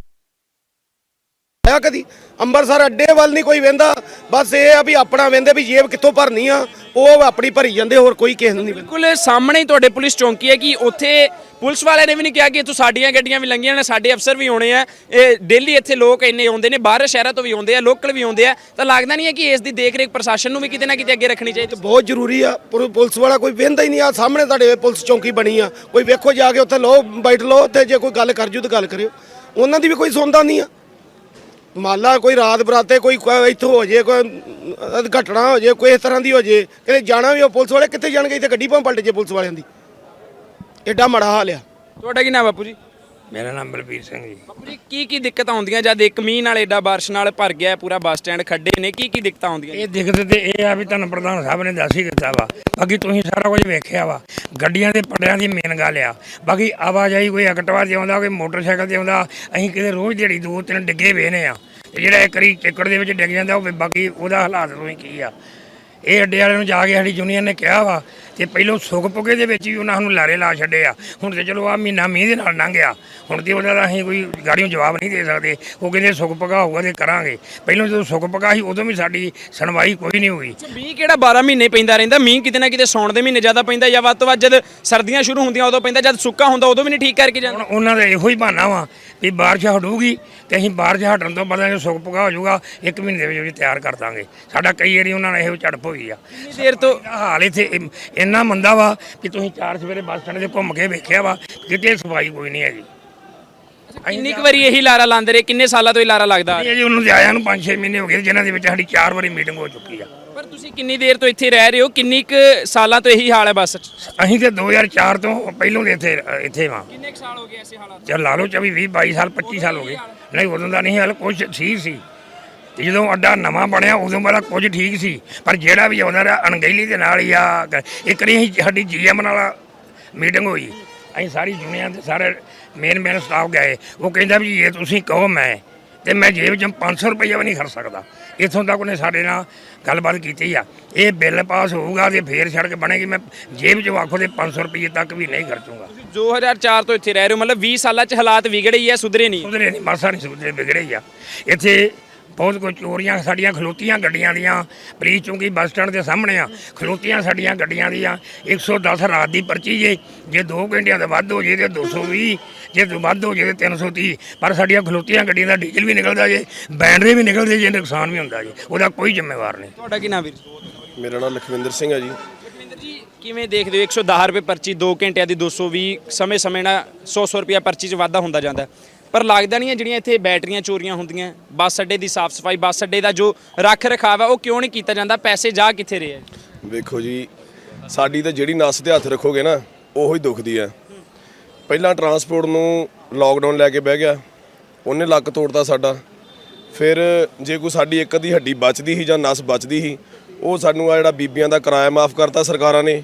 ਆਇਆ ਕਦੀ? ਅੰਮ੍ਰਿਤਸਰ ਅੱਡੇ ਵੱਲ ਨਹੀਂ ਕੋਈ ਵੇਂਦਾ ਬਸ ਇਹ ਆ ਵੀ ਆਪਣਾ ਵੇਂਦੇ ਵੀ ਜੇਬ ਕਿੱਥੋਂ ਭਰਨੀ ਆ ਉਹ ਆਪਣੀ ਭਰੀ ਜਾਂਦੇ ਹੋਰ ਕੋਈ ਕਿਸੇ ਨੂੰ ਨਹੀਂ ਬਿਲਕੁਲ ਸਾਹਮਣੇ ਹੀ ਤੁਹਾਡੇ ਪੁਲਿਸ ਚੌਂਕੀ ਹੈ ਕਿ ਉੱਥੇ ਪੁਲਿਸ ਵਾਲਿਆਂ ਨੇ ਵੀ ਨਹੀਂ ਕਿਹਾ ਕਿ ਇੱਥੋਂ ਸਾਡੀਆਂ ਗੱਡੀਆਂ ਵੀ ਲੰਘੀਆਂ ਨੇ ਸਾਡੇ ਅਫਸਰ ਵੀ ਆਉਣੇ ਆ। ਇਹ ਡੇਲੀ ਇੱਥੇ ਲੋਕ ਇੰਨੇ ਆਉਂਦੇ ਨੇ ਬਾਹਰ ਸ਼ਹਿਰਾਂ ਤੋਂ ਵੀ ਆਉਂਦੇ ਆ ਲੋਕਲ ਵੀ ਆਉਂਦੇ ਆ। ਤਾਂ ਲੱਗਦਾ ਨਹੀਂ ਹੈ ਕਿ ਇਸ ਦੀ ਦੇਖ ਰੇਖ ਪ੍ਰਸ਼ਾਸਨ ਨੂੰ ਵੀ ਕਿਤੇ ਨਾ ਕਿਤੇ ਅੱਗੇ ਰੱਖਣੀ ਚਾਹੀਦੀ। ਬਹੁਤ ਜ਼ਰੂਰੀ ਆ ਪੁਲ- ਪੁਲਿਸ ਵਾਲਾ ਕੋਈ ਵੇਂਦਾ ਹੀ ਨਹੀਂ ਆ ਸਾਹਮਣੇ ਤੁਹਾਡੇ ਪੁਲਿਸ ਚੌਂਕੀ ਬਣੀ ਆ। ਕੋਈ ਵੇਖੋ ਜਾ ਕੇ ਉੱਥੇ ਲੋ ਬੈਠ ਲਓ ਤੇ ਜੇ ਕੋਈ ਗੱਲ ਕਰ ਜੂ ਤਾਂ ਗੱਲ ਕਰਿਓ। ਉਹਨਾਂ ਦੀ ਵੀ ਕੋਈ ਸੁਣਦਾ ਨਹੀਂ ਆ। ਮਾਲਾ ਕੋਈ ਰਾਤ ਬਰਾਤੇ ਕੋਈ ਕੋਈ ਇੱਥੋਂ ਹੋ ਜੇ ਕੋਈ ਘਟਨਾ ਹੋ ਜੇ ਕੋਈ ਇਸ ਤਰ੍ਹਾਂ ਦੀ ਹੋ ਜੇ ਕਿਤੇ ਜਾਣਾ ਵੀ ਉਹ ਪੁਲਿਸ ਵਾਲੇ ਕਿੱਥੇ ਜਾਣਗੇ? ਇੱਥੇ ਗੱਡੀ ਭਾਂ ਪਲਟ ਜੇ ਪੁਲਿਸ ਵਾਲਿਆਂ ਦੀ। ਐਡਾ ਮਾੜਾ ਹਾਲ ਆ। ਤੁਹਾਡਾ ਕੀ ਨਾਮ ਬਾਪੂ ਜੀ? ਮੇਰਾ ਨਾਮ ਬਲਬੀਰ ਸਿੰਘ ਜੀ। ਬਾਪੂ ਜੀ ਕੀ ਕੀ ਦਿੱਕਤਾਂ ਆਉਂਦੀਆਂ? ਜਦ ਇੱਕ ਮੀਂਹ ਨਾਲ ਏਡਾ ਬਾਰਿਸ਼ ਨਾਲ ਭਰ ਗਿਆ ਪੂਰਾ ਬੱਸ ਸਟੈਂਡ ਖੱਡੇ ਨੇ ਕੀ ਕੀ ਦਿੱਕਤਾਂ ਆਉਂਦੀਆਂ? ਇਹ ਦਿੱਕਤ ਤੇ ਇਹ ਆ ਵੀ ਤੁਹਾਨੂੰ ਪ੍ਰਧਾਨ ਸਾਹਿਬ ਨੇ ਦੱਸ ਹੀ ਦਿੱਤਾ ਵਾ। ਬਾਕੀ ਤੁਸੀਂ ਸਾਰਾ ਕੁਝ ਵੇਖਿਆ ਵਾ। ਗੱਡੀਆਂ ਦੇ ਪੱੜਿਆਂ ਦੀ ਮੇਨ ਗੱਲ ਆ। ਬਾਕੀ ਆਵਾਜਾਈ ਕੋਈ ਐਕਟਿਵਾ ਤੇ ਆਉਂਦਾ ਕੋਈ ਮੋਟਰਸਾਈਕਲ ਤੇ ਆਉਂਦਾ ਅਸੀਂ ਕਿਤੇ ਰੋਜ਼ ਦਿਹਾੜੀ ਦੋ ਤਿੰਨ ਡਿੱਗੇ ਵੇ ਨੇ ਆ। ਤੇ ਜਿਹੜਾ ਇੱਕ ਵਾਰੀ ਚਿੱਕੜ ਦੇ ਵਿੱਚ ਡਿੱਗ ਜਾਂਦਾ ਉਹ ਬਾਕੀ ਉਹਦਾ ਹਾਲਾਤ ਤੁਸੀਂ ਕੀ ਆ। ਇਹ ਅੱਡੇ ਵਾਲਿਆਂ ਨੂੰ ਜਾ ਕੇ ਸਾਡੀ ਯੂਨੀਅਨ ਨੇ ਕਿਹਾ ਵਾ ਤੇ ਪਹਿਲੋਂ ਸੁੱਕ ਪੁਗੇ ਦੇ ਵਿੱਚ ਵੀ ਉਹਨਾਂ ਨੂੰ ਲਾਰੇ ਲਾ ਛੱਡੇ ਆ। ਹੁਣ ਤੇ ਚਲੋ ਆ ਮਹੀਨਾ ਮੀਂਹ ਦੇ ਨਾਲ ਲੰਘ ਗਿਆ। ਹੁਣ ਤੇ ਉਹਨਾਂ ਦਾ ਅਸੀਂ ਕੋਈ ਗਾੜੀਆਂ ਜਵਾਬ ਨਹੀਂ ਦੇ ਸਕਦੇ। ਉਹ ਕਹਿੰਦੇ ਸੁੱਕ ਪਕਾ ਹੋਊਗਾ ਤੇ ਕਰਾਂਗੇ। ਪਹਿਲੋਂ ਜਦੋਂ ਸੁੱਕ ਪਕਾ ਸੀ ਉਦੋਂ ਵੀ ਸਾਡੀ ਸੁਣਵਾਈ ਕੋਈ ਨਹੀਂ ਹੋਈ। ਮੀਂਹ ਕਿਹੜਾ 12 ਮਹੀਨੇ ਪੈਂਦਾ ਰਹਿੰਦਾ? ਮੀਂਹ ਕਿਤੇ ਨਾ ਕਿਤੇ ਸੌਣ ਦੇ ਮਹੀਨੇ ਜ਼ਿਆਦਾ ਪੈਂਦਾ ਜਾਂ ਵੱਧ ਤੋਂ ਵੱਧ ਜਦ ਸਰਦੀਆਂ ਸ਼ੁਰੂ ਹੁੰਦੀਆਂ ਉਦੋਂ ਪੈਂਦਾ ਜਦ ਸੁੱਕਾ ਹੁੰਦਾ ਉਦੋਂ ਵੀ ਨਹੀਂ ਠੀਕ ਕਰਕੇ ਜਾਂਦਾ। ਉਹਨਾਂ ਦਾ ਇਹੋ ਹੀ ਬਹਾਨਾ ਵਾ ਵੀ ਬਾਰਿਸ਼ ਹਟੂਗੀ ਤੇ ਅਸੀਂ ਬਾਰਿਸ਼ ਹਟਣ ਤੋਂ ਬਾਅਦ ਸੁੱਕ ਪਕਾ ਹੋ ਜਾਊਗਾ ਇੱਕ ਮਹੀਨੇ ਦੇ ਵਿੱਚ ਵਿੱਚ ਤਿਆਰ ਕਰ ਦਾਂਗੇ। ਸਾਡਾ ਕਈ ਵਾਰੀ ਉਹਨਾਂ ਨਾਲ ਇਹੋ ਝੜਪ ਹੋਈ ਆ। ਦੇਰ ਤੋਂ ਹਾਲ ਇੱਥੇ ਇੰਨਾ ਮੰਦਾ ਵਾ ਕਿ ਤੁਸੀਂ ਚਾਰ ਸਵੇਰੇ ਬੱਸ ਸਟੈਂਡ ਤੇ ਘੁੰਮ ਕੇ ਵੇਖਿਆ ਵਾ ਕਿਤੇ ਸਫ਼ਾਈ ਕੋਈ ਨਹੀਂ ਹੈਗੀ। ਕਿੰਨੀ ਕੁ ਵਾਰੀ ਇਹੀ ਲਾਰਾ ਲਾਉਂਦੇ ਰਹੇ? ਕਿੰਨੇ ਸਾਲਾਂ ਤੋਂ ਇਹ ਲਾਰਾ ਲੱਗਦਾ? ਇਹ ਜੀ ਉਹਨਾਂ ਦੇ ਆਇਆਂ ਨੂੰ 5-6 ਮਹੀਨੇ ਹੋ ਗਏ ਜਿਨ੍ਹਾਂ ਦੇ ਵਿੱਚ ਸਾਡੀ ਚਾਰ ਵਾਰੀ ਮੀਟਿੰਗ ਹੋ ਚੁੱਕੀ ਆ। ਪਰ ਤੁਸੀਂ ਕਿੰਨੀ ਦੇਰ ਤੋਂ ਇੱਥੇ ਰਹਿ ਰਹੇ ਹੋ? ਕਿੰਨੀ ਕੁ ਸਾਲਾਂ ਤੋਂ ਇਹੀ ਹਾਲ ਹੈ ਬੱਸ 'ਚ? ਅਸੀਂ ਤੇ 2004 ਤੋਂ ਪਹਿਲੋਂ ਦੇ ਇੱਥੇ ਇੱਥੇ ਵਾਂ। ਕਿੰਨੇ ਸਾਲ ਹੋ ਗਏ ਐਸੇ ਹਾਲਾਤ? ਚੱਲ ਲਾ ਲਓ 24 20 22 ਸਾਲ 25 ਸਾਲ ਹੋ ਗਏ। ਨਹੀਂ, ਉਦੋਂ ਦਾ ਨਹੀਂ ਹਾਲ ਕੁਝ ਠੀਕ ਸੀ। ਤੇ ਜਦੋਂ ਅੱਡਾ ਨਵਾਂ ਬਣਿਆ, ਉਦੋਂ ਵਾਲਾ ਕੁਝ ਠੀਕ ਸੀ। ਪਰ ਜਿਹੜਾ ਵੀ ਆਉਂਦਾ ਰਿਹਾ, ਅਣਗਹਿਲੀ ਦੇ ਨਾਲ ਹੀ ਆ ਇੱਕ ਨਹੀਂ ਅਸੀਂ ਸਾਡੀ ਜੀਐਮ ਨਾਲ ਮੀਟਿੰਗ ਹੋਈ। ਅਸੀਂ ਸਾਰੀ ਦੁਨੀਆ ਦੇ ਸਾਰੇ ਮੇਨ ਮੇਨ ਸਟਾਫ ਗਏ। ਉਹ ਕਹਿੰਦਾ ਵੀ, ਜੇ ਤੁਸੀਂ ਕਹੋ ਮੈਂ, ਤੇ ਮੈਂ ਜੇਬ 'ਚ 500 ਰੁਪਈਆ ਵੀ ਨਹੀਂ ਖਰਚ ਸਕਦਾ। ਇੱਥੋਂ ਤੱਕ ਉਹਨੇ ਸਾਡੇ ਨਾਲ ਗੱਲਬਾਤ ਕੀਤੀ ਆ। ਇਹ ਬਿੱਲ ਪਾਸ ਹੋਊਗਾ ਤੇ ਫੇਰ ਸੜਕ ਬਣੇਗੀ। ਮੈਂ ਜੇਬ 'ਚ ਵਾਖੋ ਦੇ 500 ਰੁਪਈਏ ਤੱਕ ਵੀ ਨਹੀਂ ਖਰਚੂਗਾ। 2004 ਤੋਂ ਇੱਥੇ ਰਹਿ ਰਹੇ ਹੋ ਮਤਲਬ 20 ਸਾਲਾਂ 'ਚ ਹਾਲਾਤ ਵਿਗੜੇ ਹੀ ਆ ਸੁਧਰੇ ਨਹੀਂ। ਸੁਧਰੇ ਨਹੀਂ ਮਾਸਾ ਨਹੀਂ ਸੁਧਰੇ ਵਿਗੜੇ ਹੀ ਆ। ਇੱਥੇ ਬਹੁਤ ਕੋਈ ਚੋਰੀਆਂ ਸਾਡੀਆਂ ਖਲੋਤੀਆਂ ਗੱਡੀਆਂ ਦੀਆਂ ਪ੍ਰੀ ਚੁੰਗੀ ਬੱਸ ਸਟੈਂਡ ਦੇ ਸਾਹਮਣੇ ਆ ਖਲੋਤੀਆਂ ਸਾਡੀਆਂ ਗੱਡੀਆਂ ਦੀਆਂ। 110 ਰਾਤ ਦੀ ਪਰਚੀ ਜੇ ਜੇ 2 ਘੰਟਿਆਂ ਤੋਂ ਵੱਧ ਹੋ ਜੇ ਤੇ 220 ਜੇ ਤੋਂ ਵੱਧ ਹੋ ਜੇ ਤੇ 330 ਪਰ ਸਾਡੀਆਂ ਖਲੋਤੀਆਂ ਗੱਡੀਆਂ ਦਾ ਡੀਜ਼ਲ ਵੀ ਨਿਕਲਦਾ ਜੇ ਬੈਟਰੀ ਵੀ ਨਿਕਲਦੇ ਜੇ ਨੁਕਸਾਨ ਵੀ ਹੁੰਦਾ ਜੇ ਉਹਦਾ ਕੋਈ ਜ਼ਿੰਮੇਵਾਰ ਨਹੀਂ। ਤੁਹਾਡਾ ਕੀ ਨਾਮ ਵੀਰ? ਮੇਰਾ ਨਾਮ ਲਖਵਿੰਦਰ ਸਿੰਘ ਹੈ ਜੀ। ਲਖਵਿੰਦਰ ਜੀ ਕਿਵੇਂ ਦੇਖਦੇ ਹੋ? 110 ਰੁਪਏ ਪਰਚੀ 2 ਘੰਟਿਆਂ ਦੀ 220 ਸਮੇਂ ਸਮੇਂ ਨਾਲ 100 100 ਰੁਪਏ ਪਰਚੀ 'ਚ ਵਾਧਾ ਹੁੰਦਾ ਜਾਂਦਾ। ਪਰ ਲੱਗਦਾ ਨਹੀਂ ਹੈ ਜਿਹੜੀਆਂ ਇੱਥੇ ਬੈਟਰੀਆਂ ਚੋਰੀਆਂ ਹੁੰਦੀਆਂ ਬੱਸ ਅੱਡੇ ਦੀ ਸਾਫ਼ ਸਫ਼ਾਈ ਬੱਸ ਅੱਡੇ ਦਾ ਜੋ ਰੱਖ ਰਖਾਵ ਹੈ ਉਹ ਕਿਉਂ ਨਹੀਂ ਕੀਤਾ ਜਾਂਦਾ? ਪੈਸੇ ਜਾ ਕਿੱਥੇ ਰਹੇ ਹੈ? ਵੇਖੋ ਜੀ ਸਾਡੀ ਤਾਂ ਜਿਹੜੀ ਨਸ ਤੇ ਹੱਥ ਰੱਖੋਗੇ ਨਾ ਉਹੋ ਹੀ ਦੁਖਦੀ ਹੈ। ਪਹਿਲਾਂ ਟਰਾਂਸਪੋਰਟ ਨੂੰ ਲਾਕਡਾਊਨ ਲੈ ਕੇ ਬਹਿ ਗਿਆ, ਉਹਨੇ ਲੱਕ ਤੋੜਦਾ ਸਾਡਾ। ਫਿਰ ਜੇ ਕੋਈ ਸਾਡੀ ਇੱਕ ਅੱਧੀ ਹੱਡੀ ਬਚਦੀ ਸੀ ਜਾਂ ਨਸ ਬਚਦੀ ਸੀ, ਉਹ ਸਾਨੂੰ ਆ ਜਿਹੜਾ ਬੀਬੀਆਂ ਦਾ ਕਿਰਾਇਆ ਮਾਫ ਕਰਤਾ ਸਰਕਾਰਾਂ ਨੇ।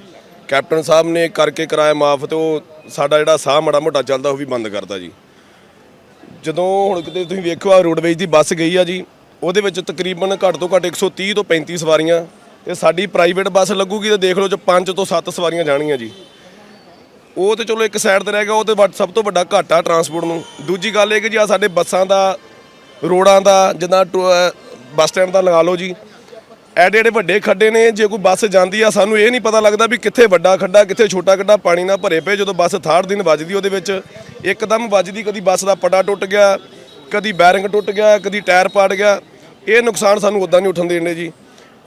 ਕੈਪਟਨ ਸਾਹਿਬ ਨੇ ਕਰਕੇ ਕਿਰਾਇਆ ਮਾਫ ਤੇ ਉਹ ਸਾਡਾ ਜਿਹੜਾ ਸਾਹ ਮੜਾ ਮੋਟਾ ਚੱਲਦਾ ਉਹ ਵੀ ਬੰਦ ਕਰਤਾ ਜੀ। ਜਦੋਂ ਹੁਣ ਕਿਤੇ ਤੁਸੀਂ ਵੇਖੋ ਆ ਰੋਡਵੇਜ ਦੀ ਬੱਸ ਗਈ ਆ ਜੀ, ਉਹਦੇ ਵਿੱਚ ਤਕਰੀਬਨ ਘੱਟ ਤੋਂ ਘੱਟ 130 ਤੋਂ 35 ਸਵਾਰੀਆਂ, ਤੇ ਸਾਡੀ ਪ੍ਰਾਈਵੇਟ ਬੱਸ ਲੱਗੂਗੀ ਤੇ ਦੇਖ ਲਓ ਚ 5 ਤੋਂ 7 ਸਵਾਰੀਆਂ ਜਾਣਗੀਆਂ ਜੀ। ਉਹ ਤੇ ਚਲੋ ਇੱਕ ਸਾਈਡ ਤੇ ਰਹਿ ਗਿਆ, ਉਹ ਤੇ ਵੱਡ- ਸਭ ਤੋਂ ਵੱਡਾ ਘਾਟਾ ਟਰਾਂਸਪੋਰਟ ਨੂੰ। ਦੂਜੀ ਗੱਲ ਇਹ ਕਿ ਜੀ ਆ ਸਾਡੇ ਬੱਸਾਂ ਦਾ ਰੋਡਾਂ ਦਾ, ਜਿੱਦਾਂ ਟੋ- ਅਹ ਬੱਸ ਸਟੈਂਡ ਦਾ ਲਗਾ ਲਓ ਜੀ। ਐਡੇ ਐਡੇ ਵੱਡੇ ਖੱਡੇ ਨੇ, ਜੇ ਕੋਈ ਬੱਸ ਜਾਂਦੀ ਆ, ਸਾਨੂੰ ਇਹ ਨਹੀਂ ਪਤਾ ਲੱਗਦਾ ਵੀ ਕਿੱਥੇ ਵੱਡਾ ਖੱਡਾ, ਕਿੱਥੇ ਛੋਟਾ ਖੱਡਾ, ਪਾਣੀ ਨਾਲ ਭਰੇ ਪਏ, ਜਦੋਂ ਬੱਸ ਥਾੜ ਦਿਨ ਵੱਜਦੀ ਉਹਦੇ ਵਿੱਚ, ਇੱਕਦਮ ਵੱਜਦੀ, ਕਦੀ ਬੱਸ ਦਾ ਪਟਾ ਟੁੱਟ ਗਿਆ, ਕਦੀ ਬੈਰਿੰਗ ਟੁੱਟ ਗਿਆ, ਕਦੀ ਟਾਇਰ ਪਾੜ ਗਿਆ। ਇਹ ਨੁਕਸਾਨ ਸਾਨੂੰ ਉਦਾਂ ਨਹੀਂ ਉੱਠਣ ਦੇਣੇ ਜੀ।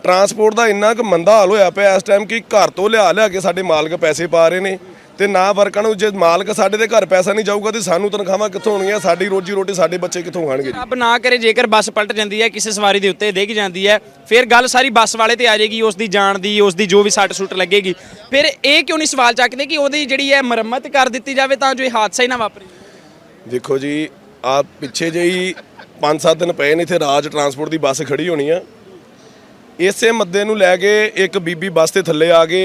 ਟਰਾਂਸਪੋਰਟ ਦਾ ਇੰਨਾ ਕੁ ਮੰਦਾ ਹਾਲ ਹੋਇਆ ਪਿਆ ਇਸ ਟਾਈਮ ਕਿ ਘਰ ਤੋਂ ਲਿਆ ਲਿਆ ਕੇ ਸਾਡੇ ਮਾਲਕ ਪੈਸੇ ਪਾ ਰਹੇ ਨੇ। ਤੇ ਨਾ ਵਰਕਾਂ ਨੂੰ ਜੇ ਮਾਲਕ ਸਾਡੇ ਦੇ ਘਰ ਪੈਸਾ ਨਹੀਂ ਜਾਊਗਾ ਤੇ ਸਾਨੂੰ ਤਨਖਾਹਾਂ ਕਿੱਥੋਂ ਹੋਣਗੀਆਂ? ਸਾਡੀ ਰੋਜੀ ਰੋਟੀ ਸਾਡੇ ਬੱਚੇ ਕਿੱਥੋਂ ਖਾਣਗੇ ਰੱਬ ਨਾ ਕਰੇ ਜੇਕਰ ਬੱਸ ਪਲਟ ਜਾਂਦੀ ਹੈ ਕਿਸੇ ਸਵਾਰੀ ਦੇ ਉੱਤੇ ਡਿੱਗ ਜਾਂਦੀ ਹੈ ਫਿਰ ਗੱਲ ਸਾਰੀ ਬੱਸ ਵਾਲੇ ਤੇ ਆ ਜਾਏਗੀ ਉਸ ਦੀ ਜਾਨ ਦੀ ਉਸ ਦੀ ਜੋ ਵੀ ਸੱਟ ਸੁੱਟ ਲੱਗੇਗੀ। ਫਿਰ ਇਹ ਕਿਉਂ ਨਹੀਂ ਸਵਾਲ ਚੱਕਦੇ ਕਿ ਉਹਦੀ ਜਿਹੜੀ ਹੈ ਮੁਰੰਮਤ ਕਰ ਦਿੱਤੀ ਜਾਵੇ ਤਾਂ ਜੋ ਇਹ ਹਾਦਸਾ ਹੀ ਨਾ ਵਾਪਰੇ? ਦੇਖੋ ਜੀ ਆ ਪਿੱਛੇ ਜਿਹੀ 5-7 ਦਿਨ ਪਏ ਨੇ ਇੱਥੇ ਰਾਜ ਟਰਾਂਸਪੋਰਟ ਦੀ ਬੱਸ ਖੜੀ ਹੋਣੀ ਆ। ਇਸੇ ਮੱਦੇ ਨੂੰ ਲੈ ਕੇ ਇੱਕ ਬੀਬੀ ਬੱਸ ਤੇ ਥੱਲੇ ਆ ਕੇ